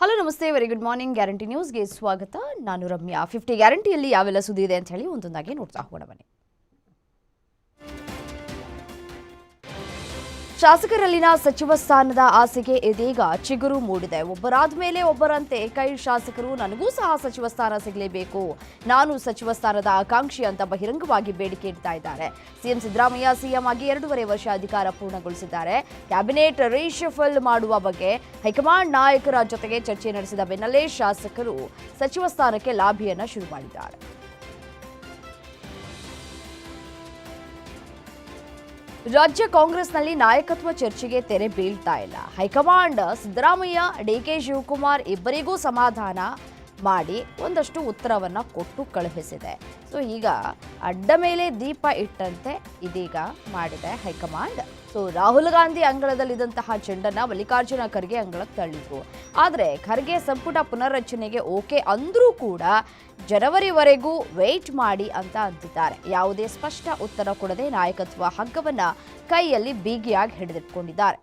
Hello ನಮಸ್ತೆ. Very good morning guarantee ನ್ಯೂಸ್ಗೆ ಸ್ವಾಗತ. ನಾನು ರಮ್ಯಾ. ಫಿಫ್ಟಿ ಗ್ಯಾರಂಟಿಯಲ್ಲಿ ಯಾವೆಲ್ಲ ಸುದ್ದಿ ಇದೆ ಅಂತ ಹೇಳಿ ಒಂದೊಂದಾಗಿ ನೋಡ್ತಾ ಹೋಗೋಣ ಬನ್ನಿ. ಶಾಸಕರಲ್ಲಿನ ಸಚಿವ ಸ್ಥಾನದ ಆಸೆಗೆ ಇದೀಗ ಚಿಗುರು ಮೂಡಿದೆ. ಒಬ್ಬರಾದ ಮೇಲೆ ಒಬ್ಬರಂತೆ. ಕೈ ಶಾಸಕರು, ನನಗೂ ಸಹ ಸಚಿವ ಸ್ಥಾನ ಸಿಗಲೇಬೇಕು. ನಾನು ಸಚಿವ ಸ್ಥಾನದ ಆಕಾಂಕ್ಷಿ ಅಂತ ಬಹಿರಂಗವಾಗಿ ಬೇಡಿಕೆ ಇಡ್ತಾ ಇದ್ದಾರೆ. ಸಿಎಂ ಸಿದ್ದರಾಮಯ್ಯ ಸಿಎಂ ಆಗಿ ಎರಡೂವರೆ ವರ್ಷ ಅಧಿಕಾರ ಪೂರ್ಣಗೊಳಿಸಿದ್ದಾರೆ. ಕ್ಯಾಬಿನೆಟ್ ರೀಶಫಲ್ ಮಾಡುವ ಬಗ್ಗೆ ಹೈಕಮಾಂಡ್ ನಾಯಕರ ಜೊತೆಗೆ ಚರ್ಚೆ ನಡೆಸಿದ ಬೆನ್ನಲ್ಲೇ ಶಾಸಕರು ಸಚಿವ ಸ್ಥಾನಕ್ಕೆ ಲಾಭಿಯನ್ನು ಶುರು ಮಾಡಿದ್ದಾರೆ. ರಾಜ್ಯ ಕಾಂಗ್ರೆಸ್ನಲ್ಲಿ ನಾಯಕತ್ವ ಚರ್ಚೆಗೆ ತೆರೆ ಬೀಳ್ತಾ ಇಲ್ಲ. ಹೈಕಮಾಂಡ್ ಸಿದ್ದರಾಮಯ್ಯ ಡಿಕೆ ಶಿವಕುಮಾರ್ ಇಬ್ಬರಿಗೂ ಸಮಾಧಾನ. ಮಾಡಿ ಒಂದಷ್ಟು ಉತ್ತರವನ್ನು ಕೊಟ್ಟು ಕಳುಹಿಸಿದೆ. ಸೊ, ಈಗ ಅಡ್ಡ ಮೇಲೆ ದೀಪ ಇಟ್ಟಂತೆ ಇದೀಗ ಮಾಡಿದೆ high command. So, Rahul Gandhi ಅಂಗಳದಲ್ಲಿದ್ದಂತಹ ಚೆಂಡನ್ನು ಮಲ್ಲಿಕಾರ್ಜುನ ಖರ್ಗೆ ಅಂಗಳಕ್ಕೆ ತಳ್ಳಿದ್ರು. ಆದರೆ ಖರ್ಗೆ ಸಂಪುಟ ಪುನರ್ರಚನೆಗೆ ಓಕೆ ಅಂದ್ರೂ ಕೂಡ ಜನವರಿವರೆಗೂ ವೇಟ್ ಮಾಡಿ ಅಂತ ಅಂತಿದ್ದಾರೆ. ಯಾವುದೇ ಸ್ಪಷ್ಟ ಉತ್ತರ ಕೊಡದೆ ನಾಯಕತ್ವ ಹಗ್ಗವನ್ನು ಕೈಯಲ್ಲಿ ಬೀಗಿಯಾಗಿ ಹಿಡಿದಿಟ್ಕೊಂಡಿದ್ದಾರೆ.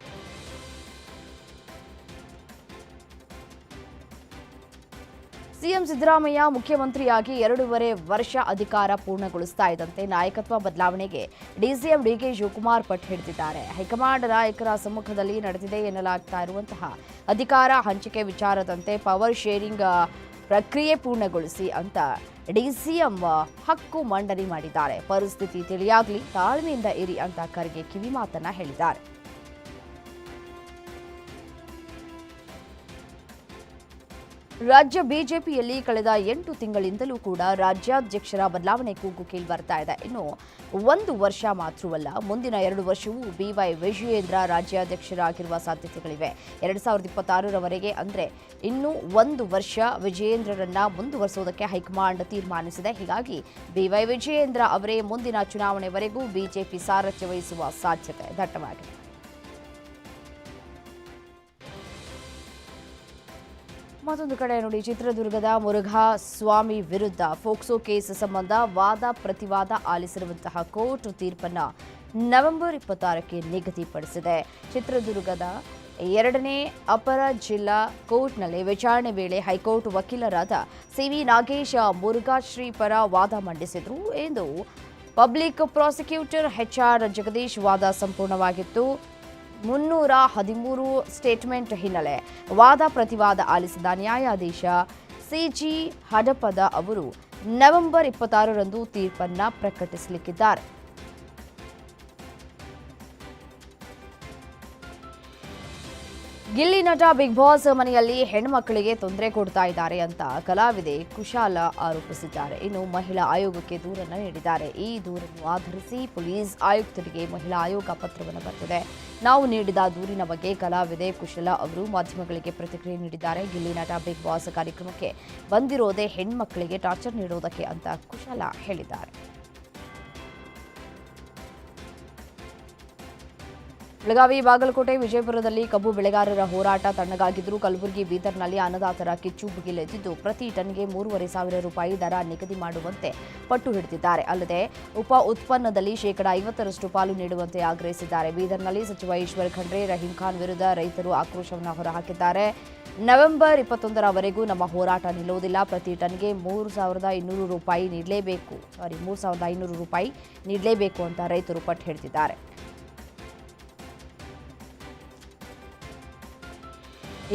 ಸಿಎಂ ಸಿದ್ದರಾಮಯ್ಯ ಮುಖ್ಯಮಂತ್ರಿಯಾಗಿ ಎರಡೂವರೆ ವರ್ಷ ಅಧಿಕಾರ ಪೂರ್ಣಗೊಳಿಸ್ತಾ ಇದ್ದಂತೆ ನಾಯಕತ್ವ ಬದಲಾವಣೆಗೆ ಡಿಸಿಎಂ ಡಿಕೆ ಶಿವಕುಮಾರ್ ಪಟ್ಟು ಹಿಡಿದಿದ್ದಾರೆ. ಹೈಕಮಾಂಡ್ ನಾಯಕರ ಸಮ್ಮುಖದಲ್ಲಿ ನಡೆದಿದೆ ಎನ್ನಲಾಗ್ತಾ ಇರುವಂತಹ ಅಧಿಕಾರ ಹಂಚಿಕೆ ವಿಚಾರದಂತೆ ಪವರ್ ಶೇರಿಂಗ್ ಪ್ರಕ್ರಿಯೆ ಪೂರ್ಣಗೊಳಿಸಿ ಅಂತ ಡಿಸಿಎಂ ಹಕ್ಕು ಮಂಡನೆ ಮಾಡಿದ್ದಾರೆ. ಪರಿಸ್ಥಿತಿ ತಿಳಿಯಾಗಲಿ, ತಾಳ್ಮೆಯಿಂದ ಇರಿ ಅಂತ ಖರ್ಗೆ ಕಿವಿಮಾತನ್ನ ಹೇಳಿದ್ದಾರೆ. ರಾಜ್ಯ ಬಿಜೆಪಿಯಲ್ಲಿ ಕಳೆದ ಎಂಟು ತಿಂಗಳಿಂದಲೂ ಕೂಡ ರಾಜ್ಯಾಧ್ಯಕ್ಷರ ಬದಲಾವಣೆ ಕೂಗು ಕೇಳಿ ಬರ್ತಾ ಇದೆ. ಇನ್ನು ಒಂದು ವರ್ಷ ಮಾತ್ರವಲ್ಲ, ಮುಂದಿನ ಎರಡು ವರ್ಷವೂ ಬಿವೈ ವಿಜಯೇಂದ್ರ ರಾಜ್ಯಾಧ್ಯಕ್ಷರಾಗಿರುವ ಸಾಧ್ಯತೆಗಳಿವೆ. ಎರಡು ಸಾವಿರದ ಇಪ್ಪತ್ತಾರರವರೆಗೆ ಅಂದ್ರೆ ಇನ್ನು ಒಂದು ವರ್ಷ ವಿಜಯೇಂದ್ರರನ್ನ ಮುಂದುವರಿಸುವುದಕ್ಕೆ ಹೈಕಮಾಂಡ್ ತೀರ್ಮಾನಿಸಿದೆ. ಹೀಗಾಗಿ ಬಿವೈ ವಿಜಯೇಂದ್ರ ಅವರೇ ಮುಂದಿನ ಚುನಾವಣೆವರೆಗೂ ಬಿಜೆಪಿ ಸಾರಥ್ಯ ವಹಿಸುವ ಸಾಧ್ಯತೆ ದಟ್ಟವಾಗಿದೆ. ಮತ್ತೊಂದು ಕಡೆ ನೋಡಿ, ಚಿತ್ರದುರ್ಗದ ಮುರುಘಾ ಸ್ವಾಮಿ ವಿರುದ್ಧ ಫೋಕ್ಸೋ ಕೇಸ್ ಸಂಬಂಧ ವಾದ ಪ್ರತಿವಾದ ಆಲಿಸಿರುವಂತಹ ಕೋರ್ಟ್ ತೀರ್ಪನ್ನ ನವೆಂಬರ್ ಇಪ್ಪತ್ತಾರಕ್ಕೆ ನಿಗದಿಪಡಿಸಿದೆ. ಚಿತ್ರದುರ್ಗದ ಎರಡನೇ ಅಪರ ಜಿಲ್ಲಾ ಕೋರ್ಟ್ನಲ್ಲಿ ವಿಚಾರಣೆ ವೇಳೆ ಹೈಕೋರ್ಟ್ ವಕೀಲರಾದ ಸಿ ವಿ ನಾಗೇಶ ಮುರುಘಾಶ್ರೀ ಪರ ವಾದ ಮಂಡಿಸಿದರು ಎಂದು ಪಬ್ಲಿಕ್ ಪ್ರಾಸಿಕ್ಯೂಟರ್ ಎಚ್ಆರ್ ಜಗದೀಶ್ ವಾದ ಸಂಪೂರ್ಣವಾಗಿತ್ತು. ಮುನ್ನೂರ ಹದಿಮೂರು ಸ್ಟೇಟ್ಮೆಂಟ್ ಹಿನ್ನೆಲೆ ವಾದ ಪ್ರತಿವಾದ ಆಲಿಸಿದ ನ್ಯಾಯಾಧೀಶ ಸಿಜಿ ಹಡಪದ ಅವರು ನವೆಂಬರ್ ಇಪ್ಪತ್ತಾರರಂದು ತೀರ್ಪನ್ನ ಪ್ರಕಟಿಸಲಿಕ್ಕಿದ್ದಾರೆ. ಗಿಲ್ಲಿ ನಟ ಬಿಗ್ ಬಾಸ್ ಮನೆಯಲ್ಲಿ ಹೆಣ್ಮಕ್ಕಳಿಗೆ ತೊಂದರೆ ಕೊಡ್ತಾ ಇದ್ದಾರೆ ಅಂತ ಕಲಾವಿದೆ ಕುಶಾಲ ಆರೋಪಿಸಿದ್ದಾರೆ. ಇನ್ನು ಮಹಿಳಾ ಆಯೋಗಕ್ಕೆ ದೂರನ್ನು ನೀಡಿದ್ದಾರೆ. ಈ ದೂರನ್ನು ಆಧರಿಸಿ ಪೊಲೀಸ್ ಆಯುಕ್ತರಿಗೆ ಮಹಿಳಾ ಆಯೋಗ ಪತ್ರವನ್ನು ಬರೆದಿದೆ. ನಾವು ನೀಡಿದ ದೂರಿನ ಬಗ್ಗೆ ಕಲಾವಿದೆ ಕುಶಲ ಅವರು ಮಾಧ್ಯಮಗಳಿಗೆ ಪ್ರತಿಕ್ರಿಯೆ ನೀಡಿದ್ದಾರೆ. ಗಿಲ್ಲಿ ನಟ ಬಿಗ್ ಬಾಸ್ ಕಾರ್ಯಕ್ರಮಕ್ಕೆ ಬಂದಿರೋದೇ ಹೆಣ್ಮಕ್ಕಳಿಗೆ ಟಾರ್ಚರ್ ನೀಡುವುದಕ್ಕೆ ಅಂತ ಕುಶಲ ಹೇಳಿದ್ದಾರೆ. ಬೆಳಗಾವಿ ಬಾಗಲಕೋಟೆ, ವಿಜಯಪುರದಲ್ಲಿ ಕಬ್ಬು ಬೆಳೆಗಾರರ ಹೋರಾಟ ತಣ್ಣಗಾಗಿದ್ದರೂ ಕಲಬುರಗಿ, ಬೀದರ್ನಲ್ಲಿ ಅನ್ನದಾತರ ಕಿಚ್ಚು ಭುಗಿಲೆದ್ದಿದ್ದು ಪ್ರತಿ ಟನ್ಗೆ ಮೂರುವರೆ ಸಾವಿರ ರೂಪಾಯಿ ದರ ನಿಗದಿ ಮಾಡುವಂತೆ ಪಟ್ಟು ಹಿಡಿದಿದ್ದಾರೆ. ಅಲ್ಲದೆ, ಉಪ ಉತ್ಪನ್ನದಲ್ಲಿ ಶೇಕಡಾ ಐವತ್ತರಷ್ಟು ಪಾಲು ನೀಡುವಂತೆ ಆಗ್ರಹಿಸಿದ್ದಾರೆ. ಬೀದರ್ನಲ್ಲಿ ಸಚಿವ ಈಶ್ವರ್ ಖಂಡ್ರೆ ರಹೀಂ ಖಾನ್ ವಿರುದ್ಧ ರೈತರು ಆಕ್ರೋಶವನ್ನು ಹೊರಹಾಕಿದ್ದಾರೆ. ನವೆಂಬರ್ ಇಪ್ಪತ್ತೊಂದರವರೆಗೂ ನಮ್ಮ ಹೋರಾಟ ನಿಲ್ಲುವುದಿಲ್ಲ. ಪ್ರತಿ ಟನ್ಗೆ ಮೂರು ಸಾವಿರದ ಇನ್ನೂರು ರೂಪಾಯಿ ನೀಡಲೇಬೇಕು, ಸಾರಿ, ಮೂರು ಸಾವಿರದ ಐನೂರು ರೂಪಾಯಿ ನೀಡಲೇಬೇಕು ಅಂತ ರೈತರು ಪಟ್ಟು ಹಿಡಿದಿದ್ದಾರೆ.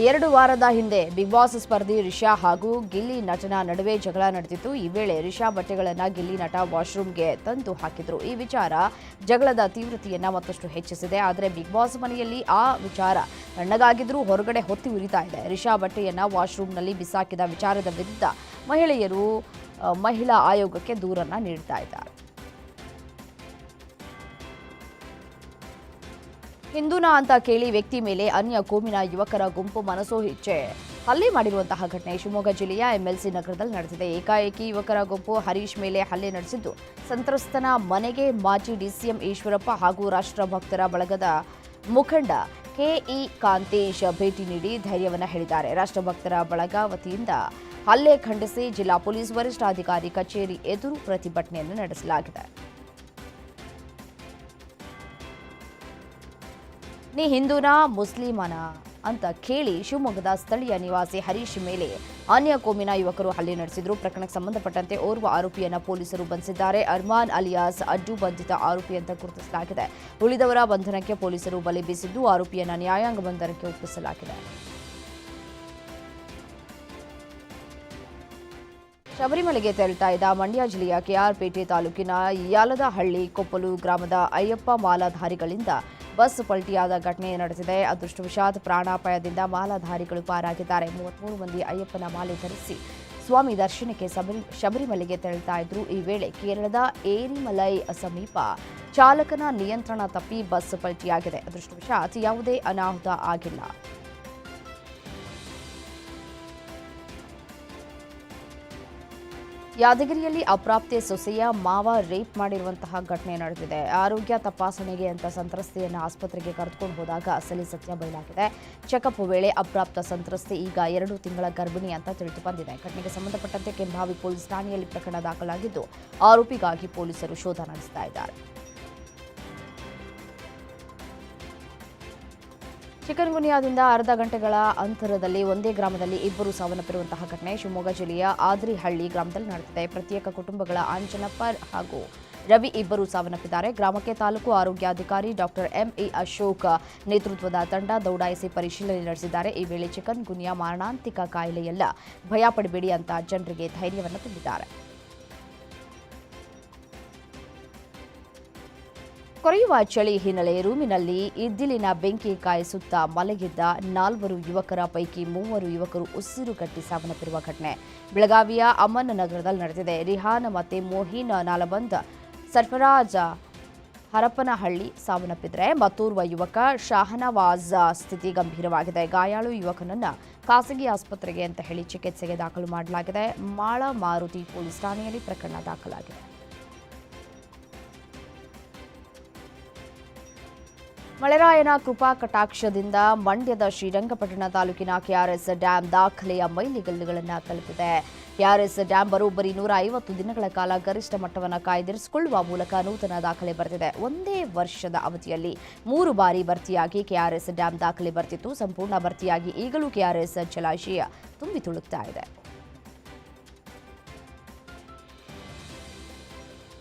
ಎರಡು ವಾರದ ಹಿಂದೆ ಬಿಗ್ ಬಾಸ್ ಸ್ಪರ್ಧಿ ರಿಷಾ ಹಾಗೂ ಗಿಲ್ಲಿ ನಟನ ನಡುವೆ ಜಗಳ ನಡೆದಿತ್ತು. ಈ ವೇಳೆ ರಿಷಾ ಬಟ್ಟೆಗಳನ್ನು ಗಿಲ್ಲಿ ನಟ ವಾಶ್ರೂಮ್ಗೆ ತಂದು ಹಾಕಿದ್ರು. ಈ ವಿಚಾರ ಜಗಳದ ತೀವ್ರತೆಯನ್ನು ಮತ್ತಷ್ಟು ಹೆಚ್ಚಿಸಿದೆ. ಆದರೆ ಬಿಗ್ ಬಾಸ್ ಮನೆಯಲ್ಲಿ ಆ ವಿಚಾರ ತಣ್ಣಗಾಗಿದ್ರೂ ಹೊರಗಡೆ ಹೊತ್ತಿ ಉರಿತಾ ಇದೆ. ರಿಷಾ ಬಟ್ಟೆಯನ್ನು ವಾಶ್ರೂಮ್ನಲ್ಲಿ ಬಿಸಾಕಿದ ವಿಚಾರದ ವಿರುದ್ಧ ಮಹಿಳೆಯರು ಮಹಿಳಾ ಆಯೋಗಕ್ಕೆ ದೂರನ್ನು ನೀಡ್ತಾ ಇದ್ದಾರೆ. ಹಿಂದೂನಾ ಅಂತ ಕೇಳಿ ವ್ಯಕ್ತಿ ಮೇಲೆ ಅನ್ಯ ಕೋಮಿನ ಯುವಕರ ಗುಂಪು ಮನಸೋ ಇಚ್ಛೆ ಹಲ್ಲೆ ಮಾಡಿರುವಂತಹ ಘಟನೆ ಶಿವಮೊಗ್ಗ ಜಿಲ್ಲೆಯ ಎಂಎಲ್ಸಿ ನಗರದಲ್ಲಿ ನಡೆದಿದೆ. ಏಕಾಏಕಿ ಯುವಕರ ಗುಂಪು ಹರೀಶ್ ಮೇಲೆ ಹಲ್ಲೆ ನಡೆಸಿದ್ದು ಸಂತ್ರಸ್ತನ ಮನೆಗೆ ಮಾಜಿ ಡಿಸಿಎಂ ಈಶ್ವರಪ್ಪ ಹಾಗೂ ರಾಷ್ಟ್ರಭಕ್ತರ ಬಳಗದ ಮುಖಂಡ ಕೆಇ ಕಾಂತೇಶ್ ಭೇಟಿ ನೀಡಿ ಧೈರ್ಯವನ್ನು ಹೇಳಿದ್ದಾರೆ. ರಾಷ್ಟ್ರಭಕ್ತರ ಬಳಗ ವತಿಯಿಂದ ಹಲ್ಲೆ ಖಂಡಿಸಿ ಜಿಲ್ಲಾ ಪೊಲೀಸ್ ವರಿಷ್ಠಾಧಿಕಾರಿ ಕಚೇರಿ ಎದುರು ಪ್ರತಿಭಟನೆಯನ್ನು ನಡೆಸಲಾಗಿದೆ. ನೀ ಹಿಂದೂನಾ, ಮುಸ್ಲಿಮನ ಅಂತ ಕೇಳಿ ಶಿವಮೊಗ್ಗದ ಸ್ಥಳೀಯ ನಿವಾಸಿ ಹರೀಶ್ ಮೇಲೆ ಅನ್ಯ ಕೋಮಿನ ಯುವಕರು ಹಲ್ಲೆ ನಡೆಸಿದ್ರು. ಪ್ರಕರಣಕ್ಕೆ ಸಂಬಂಧಪಟ್ಟಂತೆ ಓರ್ವ ಆರೋಪಿಯನ್ನ ಪೊಲೀಸರು ಬಂಧಿಸಿದ್ದಾರೆ. ಅರ್ಮಾನ್ ಅಲಿಯಾಸ್ ಅಡ್ಡು ಬಂಧಿತ ಆರೋಪಿ ಅಂತ ಗುರುತಿಸಲಾಗಿದೆ. ಉಳಿದವರ ಬಂಧನಕ್ಕೆ ಪೊಲೀಸರು ಬಲೆ ಬೀಸಿದ್ದು, ಆರೋಪಿಯನ್ನ ನ್ಯಾಯಾಂಗ ಬಂಧನಕ್ಕೆ ಒಪ್ಪಿಸಲಾಗಿದೆ. ಶಬರಿಮಲೆಗೆ ತೆರಳುತ್ತಾ ಇದ್ದ ಮಂಡ್ಯ ಜಿಲ್ಲೆಯ ಕೆಆರ್ಪೇಟೆ ತಾಲೂಕಿನ ಯಾಲದಹಳ್ಳಿ ಕೊಪ್ಪಲು ಗ್ರಾಮದ ಅಯ್ಯಪ್ಪ ಮಾಲಾಧಾರಿಗಳಿಂದ ಬಸ್ ಪಲ್ಟಿಯಾದ ಘಟನೆ ನಡೆದಿದೆ ಅದೃಷ್ಟವಶಾತ್ ಪ್ರಾಣಾಪಾಯದಿಂದ ಮಾಲಾಧಾರಿಗಳು ಪಾರಾಗಿದ್ದಾರೆ. ಮೂವತ್ಮೂರು ಮಂದಿ ಅಯ್ಯಪ್ಪನ ಮಾಲೆ ಧರಿಸಿ ಸ್ವಾಮಿ ದರ್ಶನಕ್ಕೆ ಶಬರಿ, ಶಬರಿಮಲೆಗೆ ತೆರಳುತ್ತಾ ಇದ್ರು. ಈ ವೇಳೆ ಕೇರಳದ ಏರಿಮಲೈ ಸಮೀಪ ಚಾಲಕನ ನಿಯಂತ್ರಣ ತಪ್ಪಿ ಬಸ್ ಪಲ್ಟಿಯಾಗಿದೆ. ಅದೃಷ್ಟವಶಾತ್ ಯಾವುದೇ ಅನಾಹುತ ಆಗಿಲ್ಲ. ಯಾದಗಿರಿಯಲ್ಲಿ ಅಪ್ರಾಪ್ತೆ ಸೊಸೆಯ ಮಾವ ರೇಪ್ ಮಾಡಿರುವಂತಹ ಘಟನೆ ನಡೆದಿದೆ. ಆರೋಗ್ಯ ತಪಾಸಣೆಗೆ ಅಂತ ಸಂತ್ರಸ್ತೆಯನ್ನು ಆಸ್ಪತ್ರೆಗೆ ಕರೆದುಕೊಂಡು ಹೋದಾಗ ಅಸಲಿ ಸತ್ಯ ಬಯಲಾಗಿದೆ. ಚೆಕಪ್ ವೇಳೆ ಅಪ್ರಾಪ್ತ ಸಂತ್ರಸ್ತೆ ಈಗ ಎರಡು ತಿಂಗಳ ಗರ್ಭಿಣಿ ಅಂತ ತಿಳಿದು ಬಂದಿದೆ. ಘಟನೆಗೆ ಸಂಬಂಧಪಟ್ಟಂತೆ ಕೆಂಭಾವಿ ಪೊಲೀಸ್ ಠಾಣೆಯಲ್ಲಿ ಪ್ರಕರಣ ದಾಖಲಾಗಿದ್ದು, ಆರೋಪಿಗಾಗಿ ಪೊಲೀಸರು ಶೋಧ ನಡೆಸ್ತಾ ಇದ್ದಾರೆ. ಚಿಕನ್ ಗುನಿಯಾದಿಂದ ಅರ್ಧ ಗಂಟೆಗಳ ಅಂತರದಲ್ಲಿ ಒಂದೇ ಗ್ರಾಮದಲ್ಲಿ ಇಬ್ಬರು ಸಾವನ್ನಪ್ಪಿರುವಂತಹ ಘಟನೆ ಶಿವಮೊಗ್ಗ ಜಿಲ್ಲೆಯ ಆದ್ರಿಹಳ್ಳಿ ಗ್ರಾಮದಲ್ಲಿ ನಡೆದಿದೆ. ಪ್ರತ್ಯೇಕ ಕುಟುಂಬಗಳ ಆಂಜನಪ್ಪ ಹಾಗೂ ರವಿ ಇಬ್ಬರು ಸಾವನ್ನಪ್ಪಿದ್ದಾರೆ. ಗ್ರಾಮಕ್ಕೆ ತಾಲೂಕು ಆರೋಗ್ಯಾಧಿಕಾರಿ ಡಾಕ್ಟರ್ ಎಂಇ ಅಶೋಕ್ ನೇತೃತ್ವದ ತಂಡ ದೌಡಾಯಿಸಿ ಪರಿಶೀಲನೆ ನಡೆಸಿದ್ದಾರೆ. ಈ ವೇಳೆ ಚಿಕನ್ ಗುನಿಯಾ ಮಾರಣಾಂತಿಕ ಕಾಯಿಲೆಯಲ್ಲ ಭಯ ಪಡಬೇಡಿ ಅಂತ ಜನರಿಗೆ ಧೈರ್ಯವನ್ನು ತುಂಬಿದ್ದಾರೆ. ಕೊರೆಯುವ ಚಳಿ ಹಿನ್ನೆಲೆ ರೂಮಿನಲ್ಲಿ ಇದ್ದಿಲಿನ ಬೆಂಕಿ ಕಾಯಿಸುತ್ತಾ ಮಲಗಿದ್ದ ನಾಲ್ವರು ಯುವಕರ ಪೈಕಿ ಮೂವರು ಯುವಕರು ಉಸಿರುಗಟ್ಟಿ ಸಾವನ್ನಪ್ಪಿರುವ ಘಟನೆ. ಬೆಳಗಾವಿಯ ಅಮನ್ ನಗರದಲ್ಲಿ ನಡೆದಿದೆ. ರಿಹಾನ್ ಮತ್ತೆ ಮೋಹಿನ್ ನಾಲಬಂದ್ ಸರ್ಫರಾಜ ಹರಪನಹಳ್ಳಿ ಸಾವನ್ನಪ್ಪಿದ್ರೆ ಮತ್ತೋರ್ವ ಯುವಕ ಶಾಹನವಾಜ್ ಸ್ಥಿತಿ ಗಂಭೀರವಾಗಿದೆ. ಗಾಯಾಳು ಯುವಕನನ್ನ ಖಾಸಗಿ ಆಸ್ಪತ್ರೆಗೆ ಅಂತ ಹೇಳಿ ಚಿಕಿತ್ಸೆಗೆ ದಾಖಲು ಮಾಡಲಾಗಿದೆ. ಮಾಳ ಮಾರುತಿ ಪೊಲೀಸ್ ಠಾಣೆಯಲ್ಲಿ ಪ್ರಕರಣ ದಾಖಲಾಗಿದೆ. ಮಳೆರಾಯನ ಕೃಪಾ ಕಟಾಕ್ಷದಿಂದ ಮಂಡ್ಯದ ಶ್ರೀರಂಗಪಟ್ಟಣ ತಾಲೂಕಿನ ಕೆಆರ್ಎಸ್ ಡ್ಯಾಂ ದಾಖಲೆಯ ಮೈಲಿಗಲ್ಲುಗಳನ್ನು ತಲುಪಿದೆ. ಕೆಆರ್ಎಸ್ ಡ್ಯಾಂ ಬರೋಬ್ಬರಿ ನೂರ ಐವತ್ತು ದಿನಗಳ ಕಾಲ ಗರಿಷ್ಠ ಮಟ್ಟವನ್ನು ಕಾಯ್ದಿರಿಸಿಕೊಳ್ಳುವ ಮೂಲಕ ನೂತನ ದಾಖಲೆ ಬರೆದಿದೆ ಒಂದೇ ವರ್ಷದ ಅವಧಿಯಲ್ಲಿ ಮೂರು ಬಾರಿ ಭರ್ತಿಯಾಗಿ ಕೆಆರ್ಎಸ್ ಡ್ಯಾಂ ದಾಖಲೆ ಬರ್ತಿತ್ತು. ಸಂಪೂರ್ಣ ಭರ್ತಿಯಾಗಿ ಈಗಲೂ ಕೆಆರ್ಎಸ್ ಜಲಾಶಯ ತುಂಬಿ ತುಳುಕ್ತಾ ಇದೆ.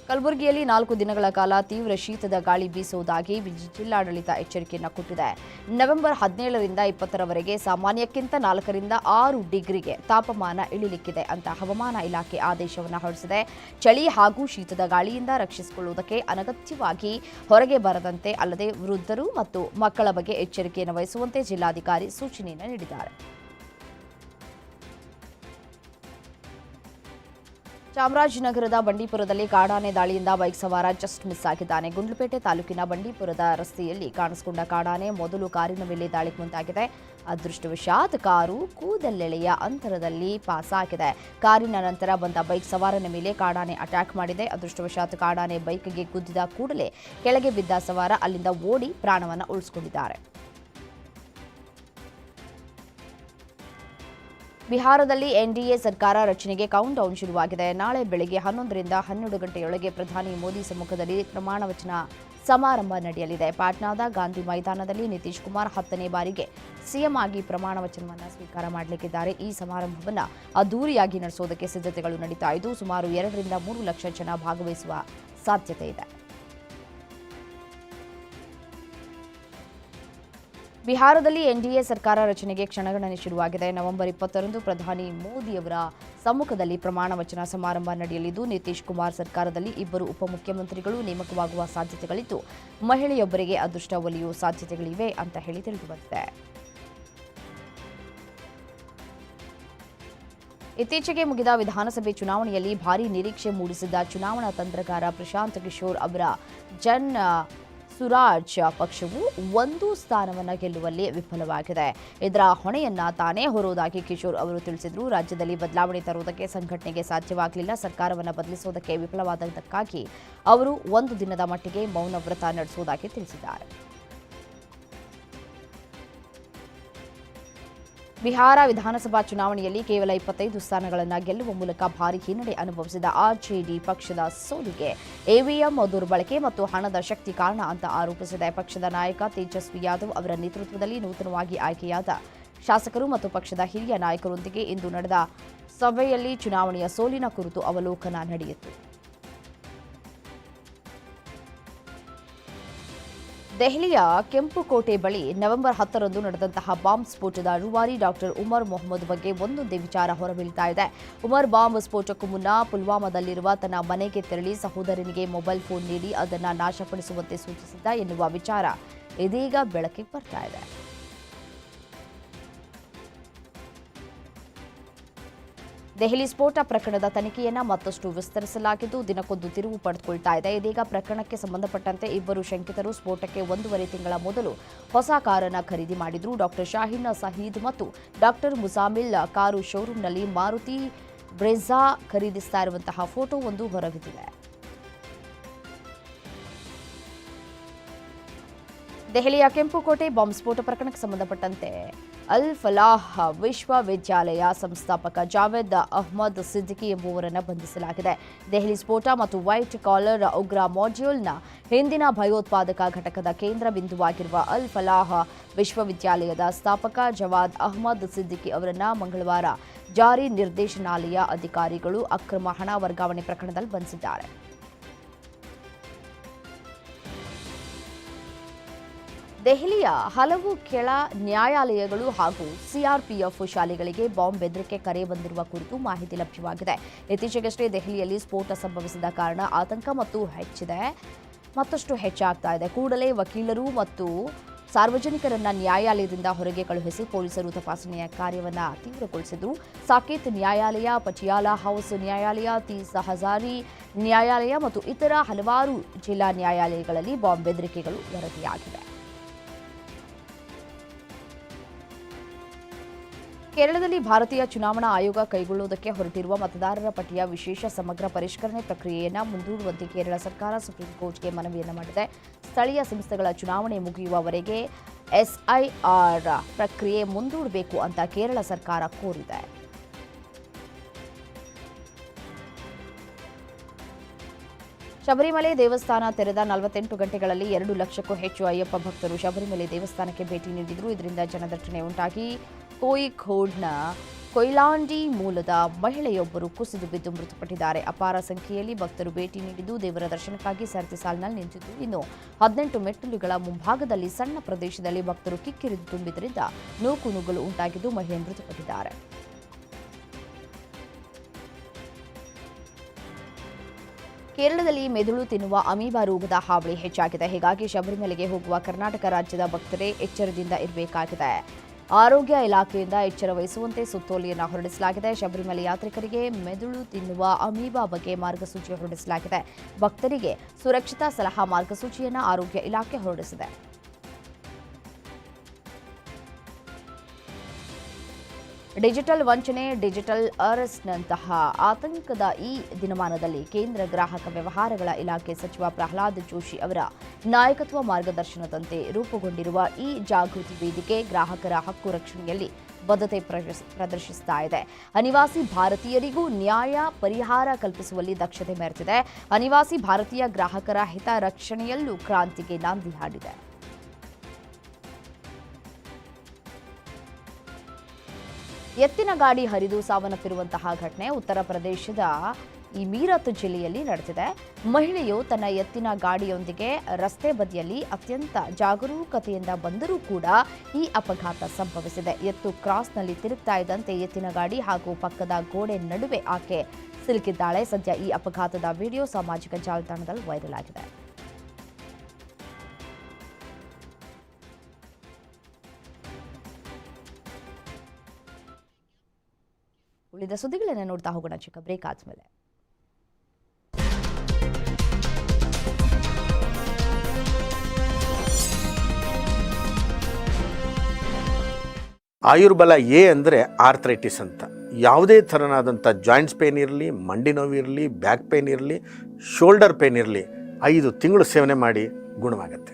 ಕಲಬುರಗಿಯಲ್ಲಿ ನಾಲ್ಕು ದಿನಗಳ ಕಾಲ ತೀವ್ರ ಶೀತದ ಗಾಳಿ ಬೀಸುವುದಾಗಿ ಜಿಲ್ಲಾಡಳಿತ ಎಚ್ಚರಿಕೆಯನ್ನು ಕೊಟ್ಟಿದೆ. ನವೆಂಬರ್ ಹದಿನೇಳರಿಂದ ಇಪ್ಪತ್ತರವರೆಗೆ ಸಾಮಾನ್ಯಕ್ಕಿಂತ ನಾಲ್ಕರಿಂದ ಆರು ಡಿಗ್ರಿಗೆ ತಾಪಮಾನ ಇಳಿಲಿಕ್ಕಿದೆ ಅಂತ ಹವಾಮಾನ ಇಲಾಖೆ ಆದೇಶವನ್ನು ಹೊರಡಿಸಿದೆ. ಚಳಿ ಹಾಗೂ ಶೀತದ ಗಾಳಿಯಿಂದ ರಕ್ಷಿಸಿಕೊಳ್ಳುವುದಕ್ಕೆ ಅನಗತ್ಯವಾಗಿ ಹೊರಗೆ ಬರದಂತೆ ಅಲ್ಲದೆ ವೃದ್ಧರು ಮತ್ತು ಮಕ್ಕಳ ಬಗ್ಗೆ ಎಚ್ಚರಿಕೆಯನ್ನು ವಹಿಸುವಂತೆ ಜಿಲ್ಲಾಧಿಕಾರಿ ಸೂಚನೆಯನ್ನು ನೀಡಿದ್ದಾರೆ. ಚಾಮರಾಜನಗರದ ಬಂಡೀಪುರದಲ್ಲಿ ಕಾಡಾನೆ ದಾಳಿಯಿಂದ ಬೈಕ್ ಸವಾರ ಜಸ್ಟ್ ಮಿಸ್ ಆಗಿದ್ದಾನೆ. ಗುಂಡ್ಲುಪೇಟೆ ತಾಲೂಕಿನ ಬಂಡೀಪುರದ ರಸ್ತೆಯಲ್ಲಿ ಕಾಣಿಸಿಕೊಂಡ ಕಾಡಾನೆ ಮೊದಲು ಕಾರಿನ ಮೇಲೆ ದಾಳಿಗೆ ಮುಂದಾಗಿದೆ. ಅದೃಷ್ಟವಶಾತ್ ಕಾರು ಕೂದಲೆಳೆಯ ಅಂತರದಲ್ಲಿ ಪಾಸ್ ಆಗಿದೆ. ಕಾರಿನ ನಂತರ ಬಂದ ಬೈಕ್ ಸವಾರನ ಮೇಲೆ ಕಾಡಾನೆ ಅಟ್ಯಾಕ್ ಮಾಡಿದೆ. ಅದೃಷ್ಟವಶಾತ್ ಕಾಡಾನೆ ಬೈಕ್ಗೆ ಗುದ್ದಿದ ಕೂಡಲೇ ಕೆಳಗೆ ಬಿದ್ದ ಸವಾರ ಅಲ್ಲಿಂದ ಓಡಿ ಪ್ರಾಣವನ್ನು ಉಳಿಸಿಕೊಂಡಿದ್ದಾರೆ. ಬಿಹಾರದಲ್ಲಿ ಎನ್ಡಿಎ ಸರ್ಕಾರ ರಚನೆಗೆ ಕೌಂಟ್ ಡೌನ್ ಶುರುವಾಗಿದೆ. ನಾಳೆ ಬೆಳಗ್ಗೆ ಹನ್ನೊಂದರಿಂದ ಹನ್ನೆರಡು ಗಂಟೆಯೊಳಗೆ ಪ್ರಧಾನಿ ಮೋದಿ ಸಮ್ಮುಖದಲ್ಲಿ ಪ್ರಮಾಣ ವಚನ ಸಮಾರಂಭ ನಡೆಯಲಿದೆ. ಪಾಟ್ನಾದ ಗಾಂಧಿ ಮೈದಾನದಲ್ಲಿ ನಿತೀಶ್ ಕುಮಾರ್ ಹತ್ತನೇ ಬಾರಿಗೆ ಸಿಎಂ ಆಗಿ ಪ್ರಮಾಣ ವಚನವನ್ನು ಸ್ವೀಕಾರ ಮಾಡಲಿಕ್ಕಿದ್ದಾರೆ. ಈ ಸಮಾರಂಭವನ್ನು ಅದ್ದೂರಿಯಾಗಿ ನಡೆಸೋದಕ್ಕೆ ಸಿದ್ಧತೆಗಳು ನಡೀತಾ ಇದ್ದು, ಸುಮಾರು ಎರಡರಿಂದ ಮೂರು ಲಕ್ಷ ಜನ ಭಾಗವಹಿಸುವ ಸಾಧ್ಯತೆ ಇದೆ. ಬಿಹಾರದಲ್ಲಿ ಎನ್ಡಿಎ ಸರ್ಕಾರ ರಚನೆಗೆ ಕ್ಷಣಗಣನೆ ಶುರುವಾಗಿದೆ. ನವೆಂಬರ್ ಇಪ್ಪತ್ತರಂದು ಪ್ರಧಾನಿ ಮೋದಿಯವರ ಸಮ್ಮುಖದಲ್ಲಿ ಪ್ರಮಾಣ ವಚನ ಸಮಾರಂಭ ನಡೆಯಲಿದ್ದು, ನಿತೀಶ್ ಕುಮಾರ್ ಸರ್ಕಾರದಲ್ಲಿ ಇಬ್ಬರು ಉಪಮುಖ್ಯಮಂತ್ರಿಗಳು ನೇಮಕವಾಗುವ ಸಾಧ್ಯತೆಗಳಿದ್ದು, ಮಹಿಳೆಯೊಬ್ಬರಿಗೆ ಅದೃಷ್ಟ ಒಲಿಯುವ ಸಾಧ್ಯತೆಗಳಿವೆ ಅಂತ ಹೇಳಿ ತಿಳಿದುಬಂದಿದೆ ಇತ್ತೀಚೆಗೆ ಮುಗಿದ ವಿಧಾನಸಭೆ ಚುನಾವಣೆಯಲ್ಲಿ ಭಾರೀ ನಿರೀಕ್ಷೆ ಮೂಡಿಸಿದ್ದ ಚುನಾವಣಾ ತಂತ್ರಗಾರ ಪ್ರಶಾಂತ್ ಕಿಶೋರ್ ಅವರ ಜನ್ ಸುರಾಜ್ ಪಕ್ಷವು ಒಂದು ಸ್ಥಾನವನ್ನು ಗೆಲ್ಲುವಲ್ಲಿ ವಿಫಲವಾಗಿದೆ. ಇದರ ಹೊಣೆಯನ್ನ ತಾನೇ ಹೊರುವುದಾಗಿ ಕಿಶೋರ್ ಅವರು ತಿಳಿಸಿದರು. ರಾಜ್ಯದಲ್ಲಿ ಬದಲಾವಣೆ ತರುವುದಕ್ಕೆ ಸಂಘಟನೆಗೆ ಸಾಧ್ಯವಾಗಲಿಲ್ಲ. ಸರ್ಕಾರವನ್ನು ಬದಲಿಸುವುದಕ್ಕೆ ವಿಫಲವಾದದ್ದಕ್ಕಾಗಿ ಅವರು ಒಂದು ದಿನದ ಮಟ್ಟಿಗೆ ಮೌನ ವ್ರತ ನಡೆಸುವುದಾಗಿ ತಿಳಿಸಿದ್ದಾರೆ. ಬಿಹಾರ ವಿಧಾನಸಭಾ ಚುನಾವಣೆಯಲ್ಲಿ ಕೇವಲ ಇಪ್ಪತ್ತೈದು ಸ್ಥಾನಗಳನ್ನು ಗೆಲ್ಲುವ ಮೂಲಕ ಭಾರಿ ಹಿನ್ನಡೆ ಅನುಭವಿಸಿದ ಆರ್ಜೆಡಿ ಪಕ್ಷದ ಸೋಲಿಗೆ ಎವಿಎಂ ದುರ್ಬಳಕೆ ಮತ್ತು ಹಣದ ಶಕ್ತಿ ಕಾರಣ ಅಂತ ಆರೋಪಿಸಿದ ಪಕ್ಷದ ನಾಯಕ ತೇಜಸ್ವಿ ಯಾದವ್ ಅವರ ನೇತೃತ್ವದಲ್ಲಿ ನೂತನವಾಗಿ ಆಯ್ಕೆಯಾದ ಶಾಸಕರು ಮತ್ತು ಪಕ್ಷದ ಹಿರಿಯ ನಾಯಕರೊಂದಿಗೆ ಇಂದು ನಡೆದ ಸಭೆಯಲ್ಲಿ ಚುನಾವಣೆಯ ಸೋಲಿನ ಕುರಿತು ಅವಲೋಕನ ನಡೆಯಿತು. ದೆಹಲಿಯ ಕೆಂಪುಕೋಟೆ ಬಳಿ ನವೆಂಬರ್ ಹತ್ತರಂದು ನಡೆದಂತಹ ಬಾಂಬ್ ಸ್ಫೋಟದ ರೂವಾರಿ ಡಾಕ್ಟರ್ ಉಮರ್ ಮೊಹಮ್ಮದ್ ಬಗ್ಗೆ ಒಂದೊಂದೇ ವಿಚಾರ ಹೊರಬೀಳ್ತಾ ಇದೆ. ಉಮರ್ ಬಾಂಬ್ ಸ್ಫೋಟಕ್ಕೂ ಮುನ್ನ ಪುಲ್ವಾಮಾದಲ್ಲಿರುವ ತನ್ನ ಮನೆಗೆ ತೆರಳಿ ಸಹೋದರನಿಗೆ ಮೊಬೈಲ್ ಫೋನ್ ನೀಡಿ ಅದನ್ನು ನಾಶಪಡಿಸುವಂತೆ ಸೂಚಿಸಿದ್ದ ಎನ್ನುವ ವಿಚಾರ ಇದೀಗ ಬೆಳಕಿಗೆ ಬರ್ತಾ ಇದೆ. ದೆಹಲಿ ಸ್ಫೋಟ ಪ್ರಕರಣದ ತನಿಖೆಯನ್ನು ಮತ್ತಷ್ಟು ವಿಸ್ತರಿಸಲಾಗಿದ್ದು, ದಿನಕ್ಕೊಂದು ತಿರುವು ಪಡೆದುಕೊಳ್ತಾ ಇದೆ. ಇದೀಗ ಪ್ರಕರಣಕ್ಕೆ ಸಂಬಂಧಪಟ್ಟಂತೆ ಇಬ್ಬರು ಶಂಕಿತರು ಸ್ಫೋಟಕ್ಕೆ ಒಂದೂವರೆ ತಿಂಗಳ ಮೊದಲು ಹೊಸ ಕಾರನ್ನು ಖರೀದಿ ಮಾಡಿದ್ರು. ಡಾಕ್ಟರ್ ಶಾಹೀನ್ ಸಹೀದ್ ಮತ್ತು ಡಾಕ್ಟರ್ ಮುಜಾಮಿಲ್ ಕಾರು ಶೋರೂಂನಲ್ಲಿ ಮಾರುತಿ ಬ್ರೆಝಾ ಖರೀದಿಸ್ತಾ ಇರುವಂತಹ ಫೋಟೋ ಒಂದು ಹೊರಬಿದ್ದಿದೆ. ದೆಹಲಿಯ ಕೆಂಪುಕೋಟೆ ಬಾಂಬ್ ಸ್ಫೋಟ ಪ್ರಕರಣಕ್ಕೆ ಸಂಬಂಧಪಟ್ಟಂತೆ ಅಲ್ ಫಲಾಹ್ ವಿಶ್ವವಿದ್ಯಾಲಯ ಸಂಸ್ಥಾಪಕ ಜಾವೇದ್ ಅಹ್ಮದ್ ಸಿದ್ದಿಕಿ ಎಂಬುವರನ್ನು ಬಂಧಿಸಲಾಗಿದೆ. ದೆಹಲಿ ಸ್ಫೋಟ ಮತ್ತು ವೈಟ್ ಕಾಲರ್ ಉಗ್ರ ಮಾಡ್ಯೂಲ್ನ ಹಿಂದಿನ ಭಯೋತ್ಪಾದಕ ಘಟಕದ ಕೇಂದ್ರ ಬಿಂದುವಾಗಿರುವ ಅಲ್ ಫಲಾಹ್ ವಿಶ್ವವಿದ್ಯಾಲಯದ ಸ್ಥಾಪಕ ಜವಾದ್ ಅಹ್ಮದ್ ಸಿದ್ದಿಕಿ ಅವರನ್ನು ಮಂಗಳವಾರ ಜಾರಿ ನಿರ್ದೇಶನಾಲಯ ಅಧಿಕಾರಿಗಳು ಅಕ್ರಮ ಹಣ ವರ್ಗಾವಣೆ ಪ್ರಕರಣದಲ್ಲಿ ಬಂಧಿಸಿದ್ದಾರೆ. ದೆಹಲಿಯ ಹಲವು ಕೆಳ ನ್ಯಾಯಾಲಯಗಳು ಹಾಗೂ ಸಿಆರ್ಪಿಎಫ್ ಶಾಲೆಗಳಿಗೆ ಬಾಂಬ್ ಬೆದರಿಕೆ ಕರೆ ಬಂದಿರುವ ಕುರಿತು ಮಾಹಿತಿ ಲಭ್ಯವಾಗಿದೆ. ಇತ್ತೀಚೆಗಷ್ಟೇ ದೆಹಲಿಯಲ್ಲಿ ಸ್ಫೋಟ ಸಂಭವಿಸಿದ ಕಾರಣ ಆತಂಕ ಮತ್ತು ಹೆಚ್ಚಿದೆ, ಮತ್ತಷ್ಟು ಹೆಚ್ಚಾಗ್ತಾ ಇದೆ. ಕೂಡಲೇ ವಕೀಲರು ಮತ್ತು ಸಾರ್ವಜನಿಕರನ್ನ ನ್ಯಾಯಾಲಯದಿಂದ ಹೊರಗೆ ಕಳುಹಿಸಿ ಪೊಲೀಸರು ತಪಾಸಣೆಯ ಕಾರ್ಯವನ್ನು ತೀವ್ರಗೊಳಿಸಿದ್ರು ಸಾಕೇತ್ ನ್ಯಾಯಾಲಯ, ಪಟಿಯಾಲ ಹೌಸ್ ನ್ಯಾಯಾಲಯ ತೀಸ್ ಹಜಾರಿ ನ್ಯಾಯಾಲಯ ಮತ್ತು ಇತರ ಹಲವಾರು ಜಿಲ್ಲಾ ನ್ಯಾಯಾಲಯಗಳಲ್ಲಿ ಬಾಂಬ್ ಬೆದರಿಕೆಗಳು ವರದಿಯಾಗಿವೆ. ಕೇರಳದಲ್ಲಿ ಭಾರತೀಯ ಚುನಾವಣಾ ಆಯೋಗ ಕೈಗೊಳ್ಳುವುದಕ್ಕೆ ಹೊರಟಿರುವ ಮತದಾರರ ಪಟ್ಟಿಯ ವಿಶೇಷ ಸಮಗ್ರ ಪರಿಷ್ಕರಣೆ ಪ್ರಕ್ರಿಯೆಯನ್ನು ಮುಂದೂಡುವಂತೆ ಕೇರಳ ಸರ್ಕಾರ ಸುಪ್ರೀಂ ಕೋರ್ಟ್ಗೆ ಮನವಿಯನ್ನು ಮಾಡಿದೆ. ಸ್ಥಳೀಯ ಸಂಸ್ಥೆಗಳ ಚುನಾವಣೆ ಮುಗಿಯುವವರೆಗೆ ಎಸ್ಐಆರ್ ಪ್ರಕ್ರಿಯೆ ಮುಂದೂಡಬೇಕು ಅಂತ ಕೇರಳ ಸರ್ಕಾರ ಕೋರಿದೆ. ಶಬರಿಮಲೆ ದೇವಸ್ಥಾನ ತೆರೆದ ನಲವತ್ತೆಂಟು ಗಂಟೆಗಳಲ್ಲಿ ಎರಡು ಲಕ್ಷಕ್ಕೂ ಹೆಚ್ಚು ಅಯ್ಯಪ್ಪ ಭಕ್ತರು ಶಬರಿಮಲೆ ದೇವಸ್ಥಾನಕ್ಕೆ ಭೇಟಿ ನೀಡಿದ್ರು. ಇದರಿಂದ ಜನದಟ್ಟಣೆ ಉಂಟಾಗಿ ಕೋಯಿಖೋಡ್ನ ಕೊಯ್ಲಾಂಡಿ ಮೂಲದ ಮಹಿಳೆಯೊಬ್ಬರು ಕುಸಿದು ಬಿದ್ದು ಮೃತಪಟ್ಟಿದ್ದಾರೆ. ಅಪಾರ ಸಂಖ್ಯೆಯಲ್ಲಿ ಭಕ್ತರು ಭೇಟಿ ನೀಡಿದ್ದು ದೇವರ ದರ್ಶನಕ್ಕಾಗಿ ಸರತಿ ಸಾಲಿನಲ್ಲಿ ನಿಂತಿದ್ದು. ಇನ್ನು ಹದಿನೆಂಟು ಮೆಟ್ಟಿಲುಗಳ ಮುಂಭಾಗದಲ್ಲಿ ಸಣ್ಣ ಪ್ರದೇಶದಲ್ಲಿ ಭಕ್ತರು ಕಿಕ್ಕಿರಿದು ತುಂಬಿದ್ದರಿಂದ ನೂಕು ನುಗ್ಗಲು ಉಂಟಾಗಿದ್ದು ಮಹಿಳೆ ಮೃತಪಟ್ಟಿದ್ದಾರೆ. ಕೇರಳದಲ್ಲಿ ಮೆದುಳು ತಿನ್ನುವ ಅಮೀಬಾ ರೋಗದ ಹಾವಳಿ ಹೆಚ್ಚಾಗಿದೆ. ಹೀಗಾಗಿ ಶಬರಿಮಲೆಗೆ ಹೋಗುವ ಕರ್ನಾಟಕ ರಾಜ್ಯದ ಭಕ್ತರೇ ಎಚ್ಚರದಿಂದ ಇರಬೇಕಾಗಿದೆ. ಆರೋಗ್ಯ ಇಲಾಖೆಯಿಂದ ಎಚ್ಚರ ವಹಿಸುವಂತೆ ಸುತ್ತೋಲೆಯನ್ನು ಹೊರಡಿಸಲಾಗಿದೆ. ಶಬರಿಮಲೆ ಯಾತ್ರಿಕರಿಗೆ ಮೆದುಳು ತಿನ್ನುವ ಅಮೀಬಾ ಬಗ್ಗೆ ಮಾರ್ಗಸೂಚಿ ಹೊರಡಿಸಲಾಗಿದೆ. ಭಕ್ತರಿಗೆ ಸುರಕ್ಷತಾ ಸಲಹಾ ಮಾರ್ಗಸೂಚಿಯನ್ನು ಆರೋಗ್ಯ ಇಲಾಖೆ ಹೊರಡಿಸಿದೆ. ಡಿಜಿಟಲ್ ವಂಚನೆ, ಡಿಜಿಟಲ್ ಅರೆಸ್ಟ್ನಂತಹ ಆತಂಕದ ಈ ದಿನಮಾನದಲ್ಲಿ ಕೇಂದ್ರ ಗ್ರಾಹಕ ವ್ಯವಹಾರಗಳ ಇಲಾಖೆ ಸಚಿವ ಪ್ರಹ್ಲಾದ್ ಜೋಶಿ ಅವರ ನಾಯಕತ್ವ ಮಾರ್ಗದರ್ಶನದಂತೆ ರೂಪುಗೊಂಡಿರುವ ಈ ಜಾಗೃತಿ ವೇದಿಕೆ ಗ್ರಾಹಕರ ಹಕ್ಕು ರಕ್ಷಣೆಯಲ್ಲಿ ಬದ್ಧತೆ ಪ್ರದರ್ಶಿ- ಪ್ರದರ್ಶಿಸ್ತಾ ಇದೆ. ಅನಿವಾಸಿ ಭಾರತೀಯರಿಗೂ ನ್ಯಾಯ ಪರಿಹಾರ ಕಲ್ಪಿಸುವಲ್ಲಿ ದಕ್ಷತೆ ಮೆರೆತಿದೆ ಅನಿವಾಸಿ ಭಾರತೀಯ ಗ್ರಾಹಕರ ಹಿತ ರಕ್ಷಣೆಯಲ್ಲೂ ಕ್ರಾಂತಿಗೆ ನಾಂದಿ ಹಾಡಿದೆ. ಎತ್ತಿನ ಗಾಡಿ ಹರಿದು ಸಾವನ್ನಪ್ಪಿರುವಂತಹ ಘಟನೆ ಉತ್ತರ ಪ್ರದೇಶದ ಈ ಮೀರತ್ ಜಿಲ್ಲೆಯಲ್ಲಿ ನಡೆದಿದೆ. ಮಹಿಳೆಯು ತನ್ನ ಎತ್ತಿನ ಗಾಡಿಯೊಂದಿಗೆ ರಸ್ತೆ ಬದಿಯಲ್ಲಿ ಅತ್ಯಂತ ಜಾಗರೂಕತೆಯಿಂದ ಬಂದರೂ ಕೂಡ ಈ ಅಪಘಾತ ಸಂಭವಿಸಿದೆ. ಎತ್ತು ಕ್ರಾಸ್ನಲ್ಲಿ ತಿರುಗ್ತಾ ಇದ್ದಂತೆ ಎತ್ತಿನ ಗಾಡಿ ಹಾಗೂ ಪಕ್ಕದ ಗೋಡೆ ನಡುವೆ ಆಕೆ ಸಿಲುಕಿದ್ದಾಳೆ. ಸದ್ಯ ಈ ಅಪಘಾತದ ವಿಡಿಯೋ ಸಾಮಾಜಿಕ ಜಾಲತಾಣದಲ್ಲಿ ವೈರಲ್ ಆಗಿದೆ. ಉಳಿದ ಸುದ್ದಿಗಳನ್ನ ನೋಡ್ತಾ ಹೋಗೋಣ ಚಿಕ್ಕ ಬ್ರೇಕ್ ಆದ್ಮೇಲೆ. ಆಯುರ್ಬಲ ಎ ಅಂದರೆ ಆರ್ಥ್ರೈಟಿಸ್ ಅಂತ. ಯಾವುದೇ ಥರನಾದಂಥ ಜಾಯಿಂಟ್ಸ್ ಪೇನ್ ಇರಲಿ, ಮಂಡಿ ನೋವು ಇರಲಿ, ಬ್ಯಾಕ್ ಪೇನ್ ಇರಲಿ, ಶೋಲ್ಡರ್ ಪೇನ್ ಇರಲಿ, ಐದು ತಿಂಗಳು ಸೇವನೆ ಮಾಡಿ ಗುಣವಾಗುತ್ತೆ.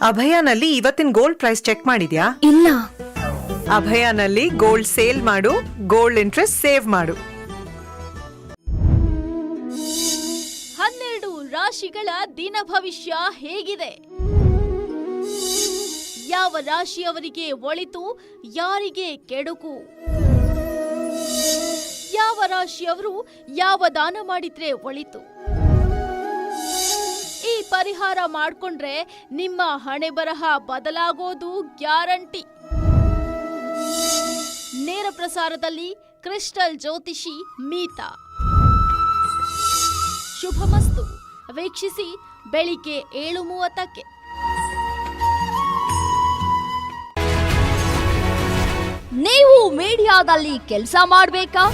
ಅಭಯನಲ್ಲಿ ಇವತ್ತಿನ ಗೋಲ್ಡ್ ಪ್ರೈಸ್ ಚೆಕ್ ಮಾಡಿದ್ಯಾ? ಇಲ್ಲ. ಅಭಯನಲ್ಲಿ ಗೋಲ್ಡ್ ಸೇಲ್ ಮಾಡು ಗೋಲ್ಡ್ ಇಂಟ್ರೆಸ್ಟ್ ಸೇವ್ ಮಾಡು. ಹನ್ನೆರಡು ರಾಶಿಗಳ ದಿನ ಭವಿಷ್ಯ ಹೇಗಿದೆ? ಯಾವ ರಾಶಿಯವರಿಗೆ ಒಳಿತು ಯಾರಿಗೆ ಕೆಡುಕು? ಯಾವ ರಾಶಿಯವರು ಯಾವ ದಾನ ಮಾಡಿದ್ರೆ ಒಳಿತು? ಪರಿಹಾರ ಮಾಡಿಕೊಂಡ್ರೆ ನಿಮ್ಮ ಹಣೆ ಬರಹ ಬದಲಾಗೋದು ಗ್ಯಾರಂಟಿ. ನೇರ ಪ್ರಸಾರದಲ್ಲಿ ಕ್ರಿಸ್ಟಲ್ ಜ್ಯೋತಿಷಿ ಮೀತಾ. ಶುಭಮಸ್ತು ವೀಕ್ಷಿಸಿ ಬೆಳಿಗ್ಗೆ ಏಳು ಮೂವತ್ತಕ್ಕೆ ನೀವು ಮೀಡಿಯಾದಲ್ಲಿ ಕೆಲಸ ಮಾಡಬೇಕಾ?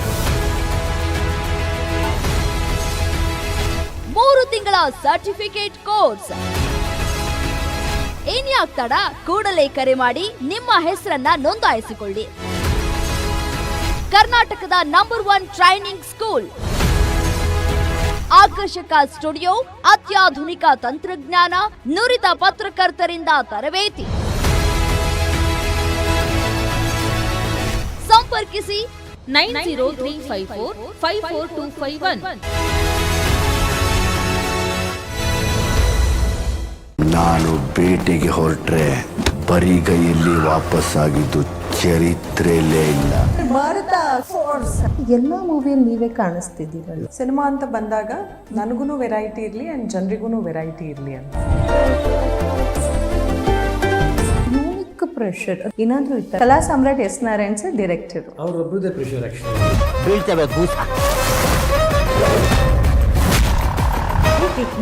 Certificate course. ಇನ್ಯಾಕ್ ಕೂಡಲೇ ಕರೆ ಮಾಡಿ ನಿಮ್ಮ ಹೆಸರನ್ನ ನೋಂದಾಯಿಸಿಕೊಳ್ಳಿ. ಕರ್ನಾಟಕದ ನಂಬರ್ ಒನ್ ಟ್ರೈನಿಂಗ್ ಸ್ಕೂಲ್ ಆಕರ್ಷಕ ಸ್ಟುಡಿಯೋ, ಅತ್ಯಾಧುನಿಕ ತಂತ್ರಜ್ಞಾನ, ನುರಿತ ಪತ್ರಕರ್ತರಿಂದ ತರಬೇತಿ. ಸಂಪರ್ಕಿಸಿ nine zero three five four five four two five one. ನಾನು ಬೇಟೆಗೆ ಹೊರಟ್ರೆ ಬರಿಗೈಯಲ್ಲಿ ವಾಪಸ್ಸಾಗಿದ್ದು ಚರಿತ್ರೆಯಲ್ಲೇ ಇಲ್ಲ. ಭಾರತ ಎಲ್ಲ ಮೂವಿಯಲ್ಲಿ ನೀವೇ ಕಾಣಿಸ್ತಿದ್ದೀರಲ್ಲ? ಸಿನಿಮಾ ಅಂತ ಬಂದಾಗ ನನಗೂ ವೆರೈಟಿ ಇರಲಿ ಆ್ಯಂಡ್ ಜನರಿಗೂ ವೆರೈಟಿ ಇರಲಿ ಅಂತ. ಯೂನಿಕ್ ಪ್ರೆಷರ್ ಏನಾದರೂ ಇತ್ತು? Kala Samrat S Narayan sir director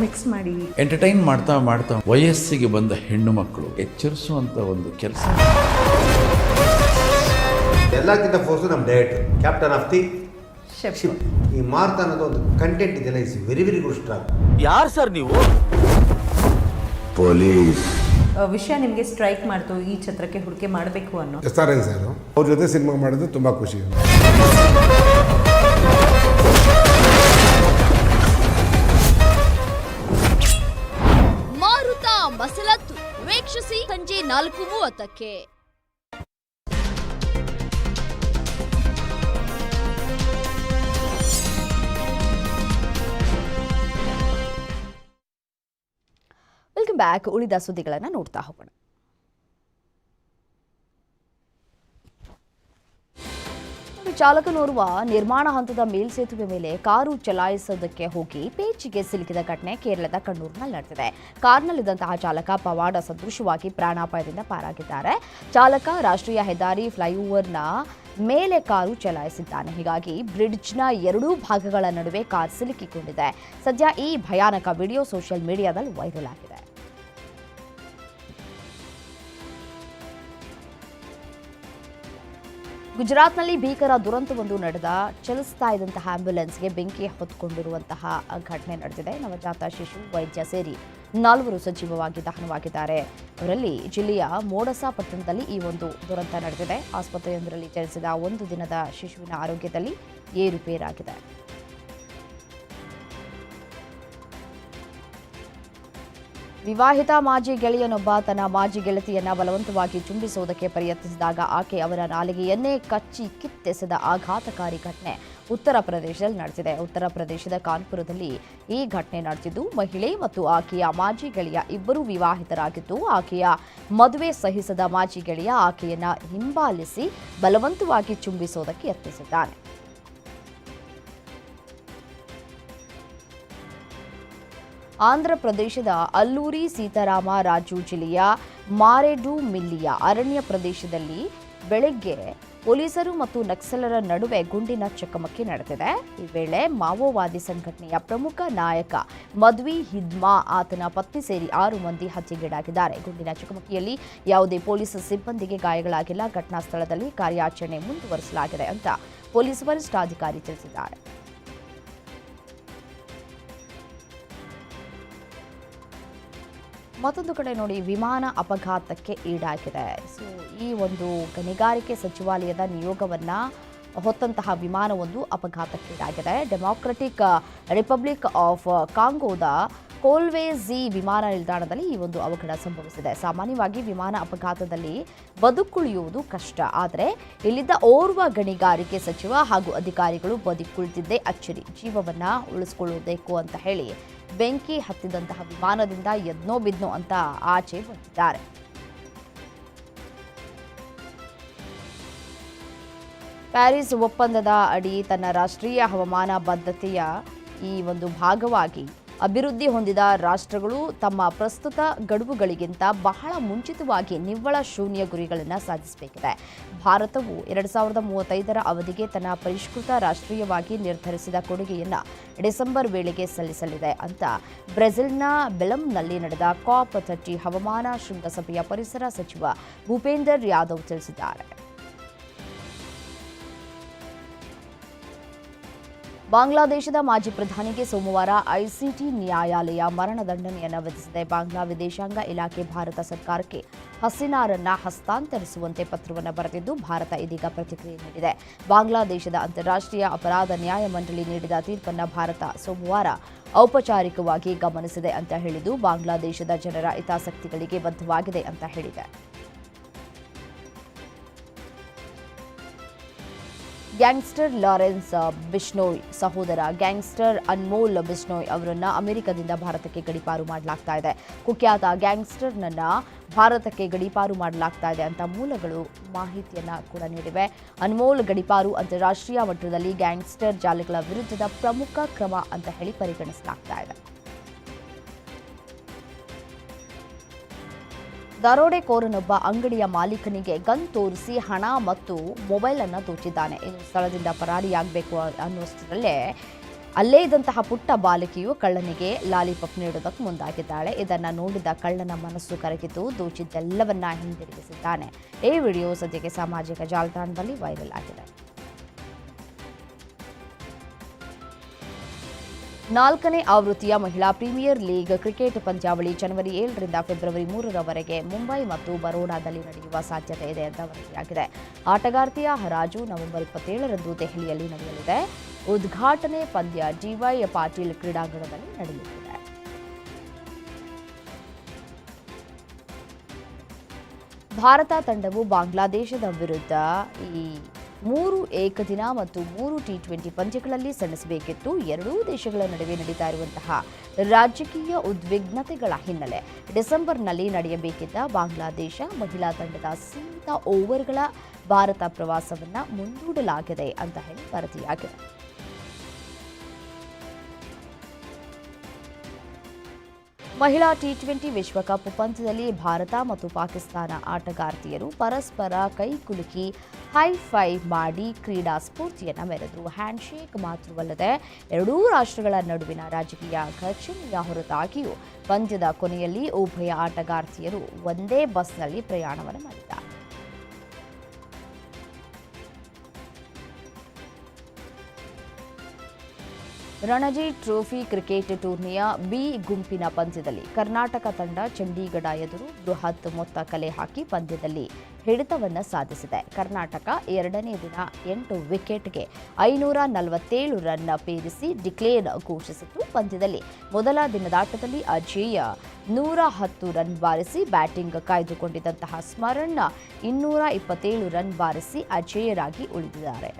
mix ಮಾಡಿ. ಎಂಟರ್ಟೈನ್ ಮಾಡ್ತಾ ಮಾಡ್ತಾ ವಯಸ್ಸಿಗೆ ಬಂದ ಹೆಣ್ಣು ಮಕ್ಕಳು ಎಚ್ಚರಿಸುವಂತ ಒಂದು ಕೆಲಸ. ಎಲ್ಲಕ್ಕಿಂತ ಫೋರ್ಸ್ ನಮ್ಮ director captain of the Shiva ಈ ಮಾರ್ತ ಅನ್ನೋದು ಒಂದು ಕಂಟೆಂಟ್ ಇದೆಲ್ಲ is very very good strong ಯಾರು ಸರ್ ನೀವು? ಪೊಲೀಸ್. ವಿಷಯ ನಿಮಗೆ ಸ್ಟ್ರೈಕ್ ಮಾಡ್ತು ಈ ಚಿತ್ರಕ್ಕೆ ಹುಡುಕೆ ಮಾಡಬೇಕು ಅನ್ನೋ. S R N sir. ಅವ್ರ ಜೊತೆ ಸಿನಿಮಾ ಮಾಡೋದು ತುಂಬಾ ಖುಷಿ. ನಾಲ್ಕು ಮೂವತ್ತಕ್ಕೆ. ವೆಲ್ಕಮ್ ಬ್ಯಾಕ್ ಉಳಿದ ಸುದ್ದಿಗಳನ್ನು ನೋಡ್ತಾ ಹೋಗೋಣ. ಚಾಲಕನೋರ್ವ ನಿರ್ಮಾಣ ಹಂತದ ಮೇಲ್ಸೇತುವೆ ಮೇಲೆ ಕಾರು ಚಲಾಯಿಸೋದಕ್ಕೆ ಹೋಗಿ ಪೇಚಿಗೆ ಸಿಲುಕಿದ ಘಟನೆ ಕೇರಳದ ಕಣ್ಣೂರಿನಲ್ಲಿ ನಡೆದಿದೆ. ಕಾರ್ನಲ್ಲಿದ್ದಂತಹ ಚಾಲಕ ಪವಾಡ ಸದೃಶವಾಗಿ ಪ್ರಾಣಾಪಾಯದಿಂದ ಪಾರಾಗಿದ್ದಾರೆ. ಚಾಲಕ, ರಾಷ್ಟ್ರೀಯ ಹೆದ್ದಾರಿ ಫ್ಲೈಓವರ್ನ ಮೇಲೆ ಕಾರು ಚಲಾಯಿಸಿದ್ದಾನೆ. ಹೀಗಾಗಿ ಬ್ರಿಡ್ಜ್ನ ಎರಡೂ ಭಾಗಗಳ ನಡುವೆ ಕಾರ್ ಸಿಲುಕಿಕೊಂಡಿದೆ. ಸದ್ಯ ಈ ಭಯಾನಕ ವಿಡಿಯೋ ಸೋಷಿಯಲ್ ಮೀಡಿಯಾದಲ್ಲಿ ವೈರಲ್ ಆಗಿದೆ. ಗುಜರಾತ್ನಲ್ಲಿ ಭೀಕರ ದುರಂತವೊಂದು ನಡೆದ ಚಲಿಸ್ತಾ ಇದ್ದಂತಹ ಆಂಬ್ಯುಲೆನ್ಸ್ಗೆ ಬೆಂಕಿ ಹೊತ್ತುಕೊಂಡಿರುವಂತಹ ಘಟನೆ ನಡೆದಿದೆ. ನವಜಾತ ಶಿಶು ವೈದ್ಯ ಸೇರಿ ನಾಲ್ವರು ಸಜೀವವಾಗಿ ದಹನವಾಗಿದ್ದಾರೆ. ಅವರಲ್ಲಿ ಜಿಲ್ಲೆಯ ಮೋಡಸಾ ಪಟ್ಟಣದಲ್ಲಿ ಈ ಒಂದು ದುರಂತ ನಡೆದಿದೆ. ಆಸ್ಪತ್ರೆಯೊಂದರಲ್ಲಿ ಚಲಿಸಿದ ಒಂದು ದಿನದ ಶಿಶುವಿನ ಆರೋಗ್ಯದಲ್ಲಿ ಏರುಪೇರಾಗಿದೆ. ವಿವಾಹಿತ ಮಾಜಿ ಗೆಳೆಯನೊಬ್ಬ ತನ್ನ ಮಾಜಿ ಗೆಳತಿಯನ್ನ ಬಲವಂತವಾಗಿ ಚುಂಬಿಸುವುದಕ್ಕೆ ಪ್ರಯತ್ನಿಸಿದಾಗ ಆಕೆ ಅವರ ನಾಲಿಗೆಯನ್ನೇ ಕಚ್ಚಿ ಕಿತ್ತೆಸೆದ ಆಘಾತಕಾರಿ ಘಟನೆ ಉತ್ತರ ಪ್ರದೇಶದಲ್ಲಿ ನಡೆದಿದೆ ಉತ್ತರ ಪ್ರದೇಶದ ಕಾನ್ಪುರದಲ್ಲಿ ಈ ಘಟನೆ ನಡೆದಿದ್ದು, ಮಹಿಳೆ ಮತ್ತು ಆಕೆಯ ಮಾಜಿ ಗೆಳೆಯ ಇಬ್ಬರೂ ವಿವಾಹಿತರಾಗಿದ್ದು, ಆಕೆಯ ಮದುವೆ ಸಹಿಸದ ಮಾಜಿ ಗೆಳೆಯ ಆಕೆಯನ್ನ ಹಿಂಬಾಲಿಸಿ ಬಲವಂತವಾಗಿ ಚುಂಬಿಸುವುದಕ್ಕೆ ಯತ್ನಿಸಿದ್ದಾನೆ. ಆಂಧ್ರ ಪ್ರದೇಶದ ಅಲ್ಲೂರಿ, ಸೀತಾರಾಮ, ರಾಜು ಜಿಲ್ಲೆಯ ಮಾರೆಡು ಮಿಲ್ಲಿಯ ಅರಣ್ಯ ಪ್ರದೇಶದಲ್ಲಿ ಬೆಳಗ್ಗೆ ಪೊಲೀಸರು ಮತ್ತು ನಕ್ಸಲರ ನಡುವೆ ಗುಂಡಿನ ಚಕಮಕಿ ನಡೆದಿದೆ. ಈ ವೇಳೆ ಮಾವೋವಾದಿ ಸಂಘಟನೆಯ ಪ್ರಮುಖ ನಾಯಕ ಮದ್ವಿ ಹಿದ್ಮಾ ಆತನ ಪತ್ನಿ ಸೇರಿ ಆರು ಮಂದಿ ಹತ್ಯೆಗೀಡಾಗಿದ್ದಾರೆ. ಗುಂಡಿನ ಚಕಮಕಿಯಲ್ಲಿ ಯಾವುದೇ ಪೊಲೀಸ್ ಸಿಬ್ಬಂದಿಗೆ ಗಾಯಗಳಾಗಿಲ್ಲ. ಘಟನಾ ಸ್ಥಳದಲ್ಲಿ ಕಾರ್ಯಾಚರಣೆ ಮುಂದುವರಿಸಲಾಗಿದೆ ಅಂತ ಪೊಲೀಸ್ ವರಿಷ್ಠಾಧಿಕಾರಿ ತಿಳಿಸಿದ್ದಾರೆ. ಮತ್ತೊಂದು ಕಡೆ ನೋಡಿ, ವಿಮಾನ ಅಪಘಾತಕ್ಕೆ ಈಡಾಗಿದೆ. ಸೊ ಈ ಒಂದು ಗಣಿಗಾರಿಕೆ ಸಚಿವಾಲಯದ ನಿಯೋಗವನ್ನು ಹೊತ್ತಂತಹ ವಿಮಾನವೊಂದು ಅಪಘಾತಕ್ಕೀಡಾಗಿದೆ ಡೆಮಾಕ್ರೆಟಿಕ್ ರಿಪಬ್ಲಿಕ್ ಆಫ್ ಕಾಂಗೋದ ಕೋಲ್ವೇಜಿ ವಿಮಾನ ನಿಲ್ದಾಣದಲ್ಲಿ ಈ ಒಂದು ಅವಘಡ ಸಂಭವಿಸಿದೆ. ಸಾಮಾನ್ಯವಾಗಿ ವಿಮಾನ ಅಪಘಾತದಲ್ಲಿ ಬದುಕುಳಿಯುವುದು ಕಷ್ಟ. ಆದರೆ, ಇಲ್ಲಿದ್ದ ಓರ್ವ ಗಣಿಗಾರಿಕೆ ಸಚಿವ ಹಾಗೂ ಅಧಿಕಾರಿಗಳು ಬದುಕುಳಿದಿದ್ದೇ ಅಚ್ಚರಿ. ಜೀವವನ್ನು ಉಳಿಸಿಕೊಳ್ಳಬೇಕು ಅಂತ ಹೇಳಿ ಬೆಂಕಿ ಹತ್ತಿದಂತಹ ವಿಮಾನದಿಂದ ಎದ್ನೋ ಬಿದ್ನೋ ಅಂತ ಆಚೆ ಬಂದಿದ್ದಾರೆ. ಪ್ಯಾರಿಸ್ ಒಪ್ಪಂದದ ಅಡಿ ತನ್ನ ರಾಷ್ಟ್ರೀಯ ಹವಾಮಾನ ಬದ್ಧತೆಯ ಈ ಒಂದು ಭಾಗವಾಗಿ ಅಭಿವೃದ್ಧಿ ಹೊಂದಿದ ರಾಷ್ಟ್ರಗಳು ತಮ್ಮ ಪ್ರಸ್ತುತ ಗಡುವುಗಳಿಗಿಂತ ಬಹಳ ಮುಂಚಿತವಾಗಿ ನಿವ್ವಳ ಶೂನ್ಯ ಗುರಿಗಳನ್ನು ಸಾಧಿಸಬೇಕಿದೆ. ಭಾರತವು ಎರಡು ಸಾವಿರದ ಮೂವತ್ತೈದರ ಅವಧಿಗೆ ತನ್ನ ಪರಿಷ್ಕೃತ ರಾಷ್ಟ್ರೀಯವಾಗಿ ನಿರ್ಧರಿಸಿದ ಕೊಡುಗೆಯನ್ನು ಡಿಸೆಂಬರ್ ವೇಳೆಗೆ ಸಲ್ಲಿಸಲಿದೆ ಅಂತ ಬ್ರೆಜಿಲ್ನ ಬೆಲಂನಲ್ಲಿ ನಡೆದ ಕಾಪ್ ಥರ್ಟಿ ಹವಾಮಾನ ಶೃಂಗಸಭೆಯ ಪರಿಸರ ಸಚಿವ ಭೂಪೇಂದರ್ ಯಾದವ್ ತಿಳಿಸಿದ್ದಾರೆ. ಬಾಂಗ್ಲಾದೇಶದ ಮಾಜಿ ಪ್ರಧಾನಿಗೆ ಸೋಮವಾರ ಐಸಿಟಿ ನ್ಯಾಯಾಲಯ ಮರಣದಂಡನೆಯನ್ನು ವಿಧಿಸಿದೆ. ಬಾಂಗ್ಲಾ ವಿದೇಶಾಂಗ ಇಲಾಖೆ ಭಾರತ ಸರ್ಕಾರಕ್ಕೆ ಹಸೀನಾರನ್ನ ಹಸ್ತಾಂತರಿಸುವಂತೆ ಪತ್ರವನ್ನು ಬರೆದಿದ್ದು, ಭಾರತ ಇದೀಗ ಪ್ರತಿಕ್ರಿಯೆ ನೀಡಿದೆ. ಬಾಂಗ್ಲಾದೇಶದ ಅಂತಾರಾಷ್ಟ್ರೀಯ ಅಪರಾಧ ನ್ಯಾಯ ಮಂಡಳಿ ನೀಡಿದ ತೀರ್ಪನ್ನು ಭಾರತ ಸೋಮವಾರ ಔಪಚಾರಿಕವಾಗಿ ಗಮನಿಸಿದೆ ಅಂತ ಹೇಳಿದ್ದು, ಬಾಂಗ್ಲಾದೇಶದ ಜನರ ಹಿತಾಸಕ್ತಿಗಳಿಗೆ ಬದ್ಧವಾಗಿದೆ ಅಂತ ಹೇಳಿದೆ. ಗ್ಯಾಂಗ್ಸ್ಟರ್ ಲಾರೆನ್ಸ್ ಬಿಷ್ಣೋಯ್ ಸಹೋದರ ಗ್ಯಾಂಗ್ಸ್ಟರ್ ಅನ್ಮೋಲ್ ಬಿಷ್ಣೋಯ್ ಅವರನ್ನ ಅಮೆರಿಕದಿಂದ ಭಾರತಕ್ಕೆ ಗಡಿಪಾರು ಮಾಡಲಾಗ್ತಾ ಇದೆ. ಕುಖ್ಯಾತ ಗ್ಯಾಂಗ್ಸ್ಟರ್ನನ್ನ ಭಾರತಕ್ಕೆ ಗಡಿಪಾರು ಮಾಡಲಾಗ್ತಾ ಇದೆ ಅಂತ ಮೂಲಗಳು ಮಾಹಿತಿಯನ್ನು ಕೂಡ ನೀಡಿವೆ. ಅನ್ಮೋಲ್ ಗಡಿಪಾರು ಅಂತಾರಾಷ್ಟ್ರೀಯ ಮಟ್ಟದಲ್ಲಿ ಗ್ಯಾಂಗ್ಸ್ಟರ್ ಜಾಲಗಳ ವಿರುದ್ಧದ ಪ್ರಮುಖ ಕ್ರಮ ಅಂತ ಹೇಳಿ ಪರಿಗಣಿಸಲಾಗ್ತಾ ಇದೆ. ದರೋಡೆಕೋರನೊಬ್ಬ ಅಂಗಡಿಯ ಮಾಲೀಕನಿಗೆ ಗನ್ ತೋರಿಸಿ ಹಣ ಮತ್ತು ಮೊಬೈಲ್ ಅನ್ನು ದೋಚಿದ್ದಾನೆ ಇನ್ನು ಸ್ಥಳದಿಂದ ಪರಾರಿಯಾಗಬೇಕು ಅನ್ನುವಷ್ಟರಲ್ಲೇ ಅಲ್ಲೇ ಇದ್ದಂತಹ ಪುಟ್ಟ ಬಾಲಕಿಯು ಕಳ್ಳನಿಗೆ ಲಾಲಿಪಾಪ್ ನೀಡೋದಕ್ಕೆ ಮುಂದಾಗಿದ್ದಾಳೆ. ಇದನ್ನ ನೋಡಿದ ಕಳ್ಳನ ಮನಸ್ಸು ಕರಗಿತು, ದೋಚಿದ್ದೆಲ್ಲವನ್ನ ಹಿಂದಿರುಗಿಸಿದ್ದಾನೆ. ಈ ವಿಡಿಯೋ ಸದ್ಯಕ್ಕೆ ಸಾಮಾಜಿಕ ಜಾಲತಾಣದಲ್ಲಿ ವೈರಲ್ ಆಗಿದೆ. ನಾಲ್ಕನೇ ಆವೃತ್ತಿಯ ಮಹಿಳಾ ಪ್ರೀಮಿಯರ್ ಲೀಗ್ ಕ್ರಿಕೆಟ್ ಪಂದ್ಯಾವಳಿ ಜನವರಿ ಏಳರಿಂದ ಫೆಬ್ರವರಿ ಮೂರರವರೆಗೆ ಮುಂಬೈ ಮತ್ತು ಬರೋಡಾದಲ್ಲಿ ನಡೆಯುವ ಸಾಧ್ಯತೆ ಇದೆ ಅಂತ ವರದಿಯಾಗಿದೆ. ಆಟಗಾರ್ತಿಯ ಹರಾಜು ನವೆಂಬರ್ ಇಪ್ಪತ್ತೇಳರಂದು ದೆಹಲಿಯಲ್ಲಿ ನಡೆಯಲಿದೆ. ಉದ್ಘಾಟನೆ ಪಂದ್ಯ ಡಿವೈ ಪಾಟೀಲ್ ಕ್ರೀಡಾಂಗಣದಲ್ಲಿ ನಡೆಯಲಿದೆ. ಭಾರತ ತಂಡವು ಬಾಂಗ್ಲಾದೇಶದ ವಿರುದ್ಧ ಈ ಮೂರು ಏಕದಿನ ಮತ್ತು ಮೂರು ಟಿ ಟ್ವೆಂಟಿ ಪಂದ್ಯಗಳಲ್ಲಿ ಸೆಣಸಬೇಕಿತ್ತು. ಎರಡೂ ದೇಶಗಳ ನಡುವೆ ನಡೀತಾ ಇರುವಂತಹ ರಾಜಕೀಯ ಉದ್ವಿಗ್ನತೆಗಳ ಹಿನ್ನೆಲೆ. ಡಿಸೆಂಬರ್ನಲ್ಲಿ ನಡೆಯಬೇಕಿದ್ದ ಬಾಂಗ್ಲಾದೇಶ ಮಹಿಳಾ ತಂಡದ ಸೀಮಿತ ಓವರ್ಗಳ ಭಾರತ ಪ್ರವಾಸವನ್ನು ಮುಂದೂಡಲಾಗಿದೆ ಅಂತ ಹೇಳಿ ವರದಿಯಾಗಿದೆ. ಮಹಿಳಾ ಟಿ ಟ್ವೆಂಟಿ ವಿಶ್ವಕಪ್ ಪಂದ್ಯದಲ್ಲಿ ಭಾರತ ಮತ್ತು ಪಾಕಿಸ್ತಾನ ಆಟಗಾರ್ತಿಯರು ಪರಸ್ಪರ ಕೈಕುಲುಕಿ ಹೈ ಫೈ ಮಾಡಿ ಕ್ರೀಡಾ ಸ್ಫೂರ್ತಿಯನ್ನು ಮೆರೆದರು. ಹ್ಯಾಂಡ್ಶೇಕ್ ಮಾತ್ರವಲ್ಲದೆ ಎರಡೂ ರಾಷ್ಟ್ರಗಳ ನಡುವಿನ ರಾಜಕೀಯ ಘರ್ಷಣೆಯ ಹೊರತಾಗಿಯೂ ಪಂದ್ಯದ ಕೊನೆಯಲ್ಲಿ ಉಭಯ ಆಟಗಾರ್ತಿಯರು ಒಂದೇ ಬಸ್ನಲ್ಲಿ ಪ್ರಯಾಣವನ್ನು ಮಾಡಿದ್ದಾರೆ. ರಣಜಿ ಟ್ರೋಫಿ ಕ್ರಿಕೆಟ್ ಟೂರ್ನಿಯ ಬಿ ಗುಂಪಿನ ಪಂದ್ಯದಲ್ಲಿ ಕರ್ನಾಟಕ ತಂಡ ಚಂಡೀಗಢ ಎದುರು ಬೃಹತ್ ಮೊತ್ತ ಕಲೆ ಹಾಕಿ ಪಂದ್ಯದಲ್ಲಿ ಹಿಡಿತವನ್ನು ಸಾಧಿಸಿದೆ. ಕರ್ನಾಟಕ ಎರಡನೇ ದಿನ ಎಂಟು ವಿಕೆಟ್ಗೆ ಐನೂರ ನಲವತ್ತೇಳು ರನ್ ಪೇರಿಸಿ ಡಿಕ್ಲೇರ್ ಘೋಷಿಸಿತು. ಪಂದ್ಯದಲ್ಲಿ ಮೊದಲ ದಿನದಾಟದಲ್ಲಿ ಅಜೇಯ ನೂರ ಹತ್ತು ರನ್ ಬಾರಿಸಿ ಬ್ಯಾಟಿಂಗ್ ಕಾಯ್ದುಕೊಂಡಿದ್ದಂತಹ ಸ್ಮರಣ ಇನ್ನೂರ ಇಪ್ಪತ್ತೇಳು ರನ್ ಬಾರಿಸಿ ಅಜೇಯರಾಗಿ ಉಳಿದಿದ್ದಾರೆ.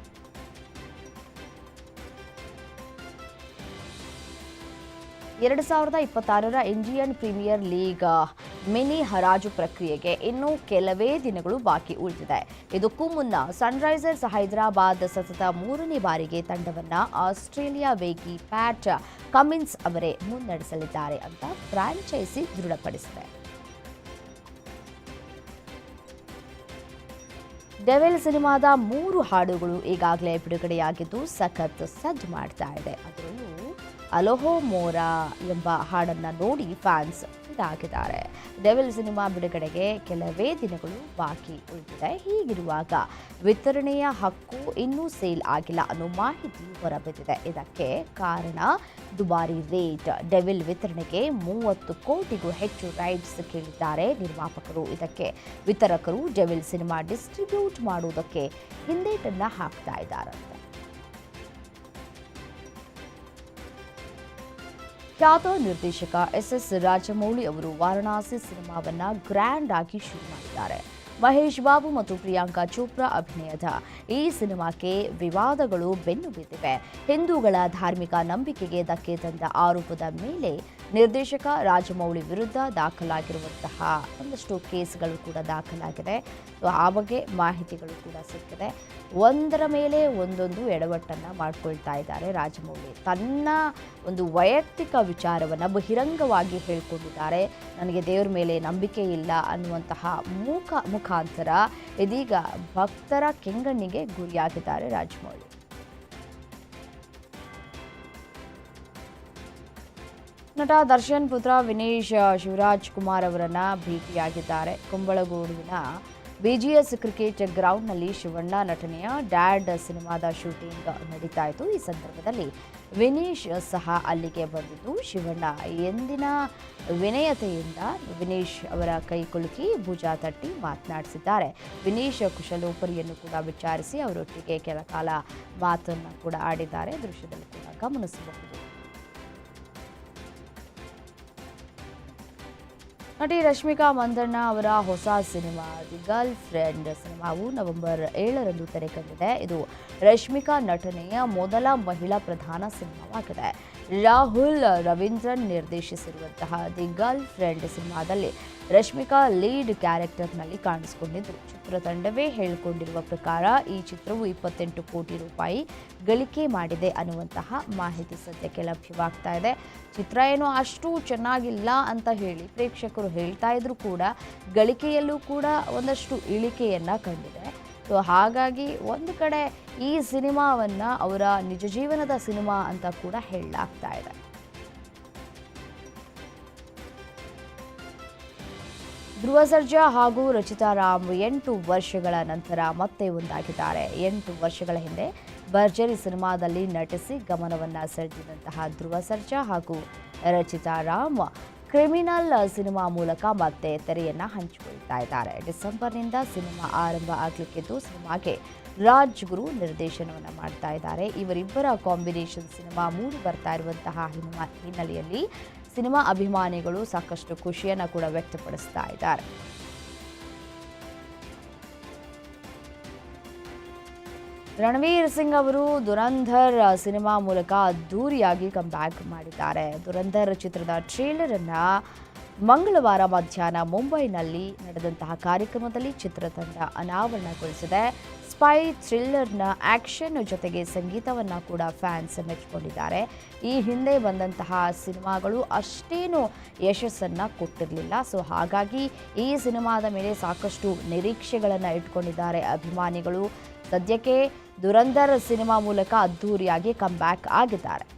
ಎರಡು ಸಾವಿರದ ಇಪ್ಪತ್ತಾರರ ಇಂಡಿಯನ್ ಪ್ರೀಮಿಯರ್ ಲೀಗ್ ಮಿನಿ ಹರಾಜು ಪ್ರಕ್ರಿಯೆಗೆ ಇನ್ನೂ ಕೆಲವೇ ದಿನಗಳು ಬಾಕಿ ಉಳಿದಿದೆ. ಇದಕ್ಕೂ ಮುನ್ನ ಸನ್ರೈಸರ್ಸ್ ಹೈದರಾಬಾದ್ ಸತತ ಮೂರನೇ ಬಾರಿಗೆ ತಂಡವನ್ನ ಆಸ್ಟ್ರೇಲಿಯಾ ವೇಗಿ ಪ್ಯಾಟ್ ಕಮಿನ್ಸ್ ಅವರೇ ಮುನ್ನಡೆಸಲಿದ್ದಾರೆ ಅಂತ ಫ್ರಾಂಚೈಸಿ ದೃಢಪಡಿಸಿದೆ. ಡೆವಿಲ್ ಸಿನಿಮಾದ ಮೂರು ಹಾಡುಗಳು ಈಗಾಗಲೇ ಬಿಡುಗಡೆಯಾಗಿದ್ದು ಸಖತ್ ಸದ್ದು ಮಾಡ್ತಾ ಇದೆ. ಅದರಲ್ಲೂ ಅಲೋಹೋ ಮೋರಾ ಎಂಬ ಹಾಡನ್ನ ನೋಡಿ ಫ್ಯಾನ್ಸ್ ಇದಾಗಿದ್ದಾರೆ. ಡೆವಿಲ್ ಸಿನಿಮಾ ಬಿಡುಗಡೆಗೆ ಕೆಲವೇ ದಿನಗಳು ಬಾಕಿ ಉಳಿದಿದೆ. ಹೀಗಿರುವಾಗ ವಿತರಣೆಯ ಹಕ್ಕು ಇನ್ನೂ ಸೇಲ್ ಆಗಿಲ್ಲ ಅನ್ನೋ ಮಾಹಿತಿ ಹೊರಬಿದ್ದಿದೆ. ಇದಕ್ಕೆ ಕಾರಣ ದುಬಾರಿ ರೇಟ್. ಡೆವಿಲ್ ವಿತರಣೆಗೆ ಮೂವತ್ತು ಕೋಟಿಗೂ ಹೆಚ್ಚು ರೈಟ್ಸ್ ಕೇಳಿದ್ದಾರೆ ನಿರ್ಮಾಪಕರು. ಇದಕ್ಕೆ ವಿತರಕರು ಡೆವಿಲ್ ಸಿನಿಮಾ ಡಿಸ್ಟ್ರಿಬ್ಯೂಟ್ ಮಾಡುವುದಕ್ಕೆ ಹಿಂದೇಟನ್ನು ಹಾಕ್ತಾ ಇದ್ದಾರಂತೆ. ಖ್ಯಾತ ನಿರ್ದೇಶಕ ಎಸ್ ಎಸ್ ರಾಜಮೌಳಿ ಅವರು ವಾರಣಾಸಿ ಸಿನಿಮಾವನ್ನ ಗ್ರ್ಯಾಂಡ್ ಆಗಿ ಶುರು ಮಾಡಿದ್ದಾರೆ. ಮಹೇಶ್ ಬಾಬು ಮತ್ತು ಪ್ರಿಯಾಂಕಾ ಚೋಪ್ರಾ ಅಭಿನಯದ ಈ ಸಿನಿಮಾಕ್ಕೆ ವಿವಾದಗಳು ಬೆನ್ನು ಬಿದ್ದಿವೆ ಹಿಂದೂಗಳ ಧಾರ್ಮಿಕ ನಂಬಿಕೆಗೆ ಧಕ್ಕೆ ತಂದ ಆರೋಪದ ಮೇಲೆ ನಿರ್ದೇಶಕ ರಾಜಮೌಳಿ ವಿರುದ್ಧ ದಾಖಲಾಗಿರುವಂತಹ ಒಂದಷ್ಟು ಕೇಸ್ಗಳು ಕೂಡ ದಾಖಲಾಗಿದೆ. ಆ ಬಗ್ಗೆ ಮಾಹಿತಿಗಳು ಕೂಡ ಸಿಗ್ತದೆ ಒಂದರ ಮೇಲೆ ಒಂದೊಂದು ಎಡವಟ್ಟನ್ನು ಮಾಡಿಕೊಳ್ತಾ ಇದ್ದಾರೆ ರಾಜಮೌಳಿ. ತನ್ನ ಒಂದು ವೈಯಕ್ತಿಕ ವಿಚಾರವನ್ನು ಬಹಿರಂಗವಾಗಿ ಹೇಳ್ಕೊಂಡಿದ್ದಾರೆ. ನನಗೆ ದೇವರ ಮೇಲೆ ನಂಬಿಕೆ ಇಲ್ಲ ಅನ್ನುವಂತಹ ಮೂಕ ಮುಖಾಂತರ ಇದೀಗ ಭಕ್ತರ ಕೆಂಗಣ್ಣಿಗೆ ಗುರಿಯಾಗಿದ್ದಾರೆ ರಾಜಮೌಳಿ. ನಟ ದರ್ಶನ್ ಪುತ್ರ ವಿನೇಶ್, ಶಿವರಾಜ್ ಕುಮಾರ್ ಅವರನ್ನ ಭೇಟಿಯಾಗಿದ್ದಾರೆ. ಕುಂಬಳಗೂಡಿನ ಬಿಜಿಎಸ್ ಕ್ರಿಕೆಟ್ ಗ್ರೌಂಡ್ನಲ್ಲಿ ಶಿವಣ್ಣ ನಟನೆಯ ಡ್ಯಾಡ್ ಸಿನಿಮಾದ ಶೂಟಿಂಗ್ ನಡೀತಾ ಇತ್ತು. ಈ ಸಂದರ್ಭದಲ್ಲಿ ವಿನೀಶ್ ಸಹ ಅಲ್ಲಿಗೆ ಬಂದಿದ್ದು. ಶಿವಣ್ಣ ಎಂದಿನ ವಿನಯತೆಯಿಂದ ವಿನೀಶ್ ಅವರ ಕೈ ಕುಲುಕಿ ಭುಜ ತಟ್ಟಿ ಮಾತನಾಡಿಸಿದ್ದಾರೆ. ವಿನೇಶ್ ಕುಶಲೋಪರಿಯನ್ನು ಕೂಡ ವಿಚಾರಿಸಿ ಅವರೊಟ್ಟಿಗೆ ಕೆಲ ಕಾಲ ಮಾತನ್ನು ಕೂಡ ಆಡಿದ್ದಾರೆ. ದೃಶ್ಯದಲ್ಲಿ ಕೂಡ ಗಮನಿಸಬಹುದು. ನಟಿ ರಶ್ಮಿಕಾ ಮಂದಣ್ಣ ಅವರ ಹೊಸ ಸಿನಿಮಾ ದಿ ಗರ್ಲ್ ಫ್ರೆಂಡ್ ಸಿನಿಮಾವು ನವೆಂಬರ್ ಏಳರಂದು ತೆರೆ ಕಂಡಿದೆ ಇದು ರಶ್ಮಿಕಾ ನಟನೆಯ ಮೊದಲ ಮಹಿಳಾ ಪ್ರಧಾನ ಸಿನಿಮಾವಾಗಿದೆ. ರಾಹುಲ್ ರವೀಂದ್ರನ್ ನಿರ್ದೇಶಿಸಿರುವಂತಹ ದಿ ಗರ್ಲ್ ಫ್ರೆಂಡ್ ಸಿನಿಮಾದಲ್ಲಿ ರಶ್ಮಿಕಾ ಲೀಡ್ ಕ್ಯಾರೆಕ್ಟರ್ನಲ್ಲಿ ಚಿತ್ರ ಚಿತ್ರತಂಡವೇ ಹೇಳಿಕೊಂಡಿರುವ ಪ್ರಕಾರ ಈ ಚಿತ್ರವು ಇಪ್ಪತ್ತೆಂಟು ಕೋಟಿ ರೂಪಾಯಿ ಗಳಿಕೆ ಮಾಡಿದೆ ಅನ್ನುವಂತಹ ಮಾಹಿತಿ ಸದ್ಯಕ್ಕೆ ಲಭ್ಯವಾಗ್ತಾ ಇದೆ. ಚಿತ್ರ ಏನು ಅಷ್ಟು ಚೆನ್ನಾಗಿಲ್ಲ ಅಂತ ಹೇಳಿ ಪ್ರೇಕ್ಷಕರು ಹೇಳ್ತಾ ಇದ್ರು ಕೂಡ ಗಳಿಕೆಯಲ್ಲೂ ಕೂಡ ಒಂದಷ್ಟು ಇಳಿಕೆಯನ್ನು ಕಂಡಿದೆ. ಸೊ ಹಾಗಾಗಿ ಒಂದು ಕಡೆ ಈ ಸಿನಿಮಾವನ್ನು ಅವರ ನಿಜ ಜೀವನದ ಸಿನಿಮಾ ಅಂತ ಕೂಡ ಹೇಳಲಾಗ್ತಾ ಇದೆ. ಧ್ರುವ ಸರ್ಜಾ ಹಾಗೂ ರಚಿತಾ ರಾಮ್ ಎಂಟು ವರ್ಷಗಳ ನಂತರ ಮತ್ತೆ ಒಂದಾಗಿದ್ದಾರೆ. ಎಂಟು ವರ್ಷಗಳ ಹಿಂದೆ ಭರ್ಜರಿ ಸಿನಿಮಾದಲ್ಲಿ ನಟಿಸಿ ಗಮನವನ್ನು ಸೆಳೆದಿದ್ದಂತಹ ಧ್ರುವ ಸರ್ಜಾ ಹಾಗೂ ರಚಿತಾ ರಾಮ್ ಕ್ರಿಮಿನಲ್ ಸಿನಿಮಾ ಮೂಲಕ ಮತ್ತೆ ತೆರೆಯನ್ನು ಹಂಚಿಕೊಳ್ತಾ ಇದ್ದಾರೆ. ಡಿಸೆಂಬರ್ನಿಂದ ಸಿನಿಮಾ ಆರಂಭ ಆಗಲಿಕ್ಕಿದ್ದು ಸಿನಿಮಾಗೆ ರಾಜ್ ಗುರು ನಿರ್ದೇಶನವನ್ನು ಮಾಡ್ತಾ ಇದ್ದಾರೆ. ಇವರಿಬ್ಬರ ಕಾಂಬಿನೇಷನ್ ಸಿನಿಮಾ ಮೂಡಿ ಬರ್ತಾ ಇರುವಂತಹ ಹಿನ್ನೆಲೆಯಲ್ಲಿ ಸಿನಿಮಾ ಅಭಿಮಾನಿಗಳು ಸಾಕಷ್ಟು ಖುಷಿಯನ್ನು ಕೂಡ ವ್ಯಕ್ತಪಡಿಸ್ತಾ ಇದ್ದಾರೆ. ರಣವೀರ್ ಸಿಂಗ್ ಅವರು ದುರಂಧರ್ ಸಿನಿಮಾ ಮೂಲಕ ಅದ್ದೂರಿಯಾಗಿ ಕಂಬ್ಯಾಕ್ ಮಾಡಿದ್ದಾರೆ. ದುರಂಧರ್ ಚಿತ್ರದ ಟ್ರೇಲರ್ ಅನ್ನ ಮಂಗಳವಾರ ಮಧ್ಯಾಹ್ನ ಮುಂಬೈನಲ್ಲಿ ನಡೆದಂತಹ ಕಾರ್ಯಕ್ರಮದಲ್ಲಿ ಚಿತ್ರತಂಡ ಅನಾವರಣಗೊಳಿಸಿದೆ. ಸ್ಪೈ ಥ್ರಿಲ್ಲರ್ನ ಆಕ್ಷನ್ ಜೊತೆಗೆ ಸಂಗೀತವನ್ನು ಕೂಡ ಫ್ಯಾನ್ಸ್ ಮೆಚ್ಚಿಕೊಂಡಿದ್ದಾರೆ. ಈ ಹಿಂದೆ ಬಂದಂತಹ ಸಿನಿಮಾಗಳು ಅಷ್ಟೇನು ಯಶಸ್ಸನ್ನು ಕೊಟ್ಟಿರಲಿಲ್ಲ. ಸೊ, ಹಾಗಾಗಿ ಈ ಸಿನಿಮಾದ ಮೇಲೆ ಸಾಕಷ್ಟು ನಿರೀಕ್ಷೆಗಳನ್ನು ಇಟ್ಕೊಂಡಿದ್ದಾರೆ ಅಭಿಮಾನಿಗಳು. ಸದ್ಯಕ್ಕೆ ದುರಂಧರ್ ಸಿನಿಮಾ ಮೂಲಕ ಅದ್ಧೂರಿಯಾಗಿ ಕಮ್ಬ್ಯಾಕ್ ಆಗಿದ್ದಾರೆ.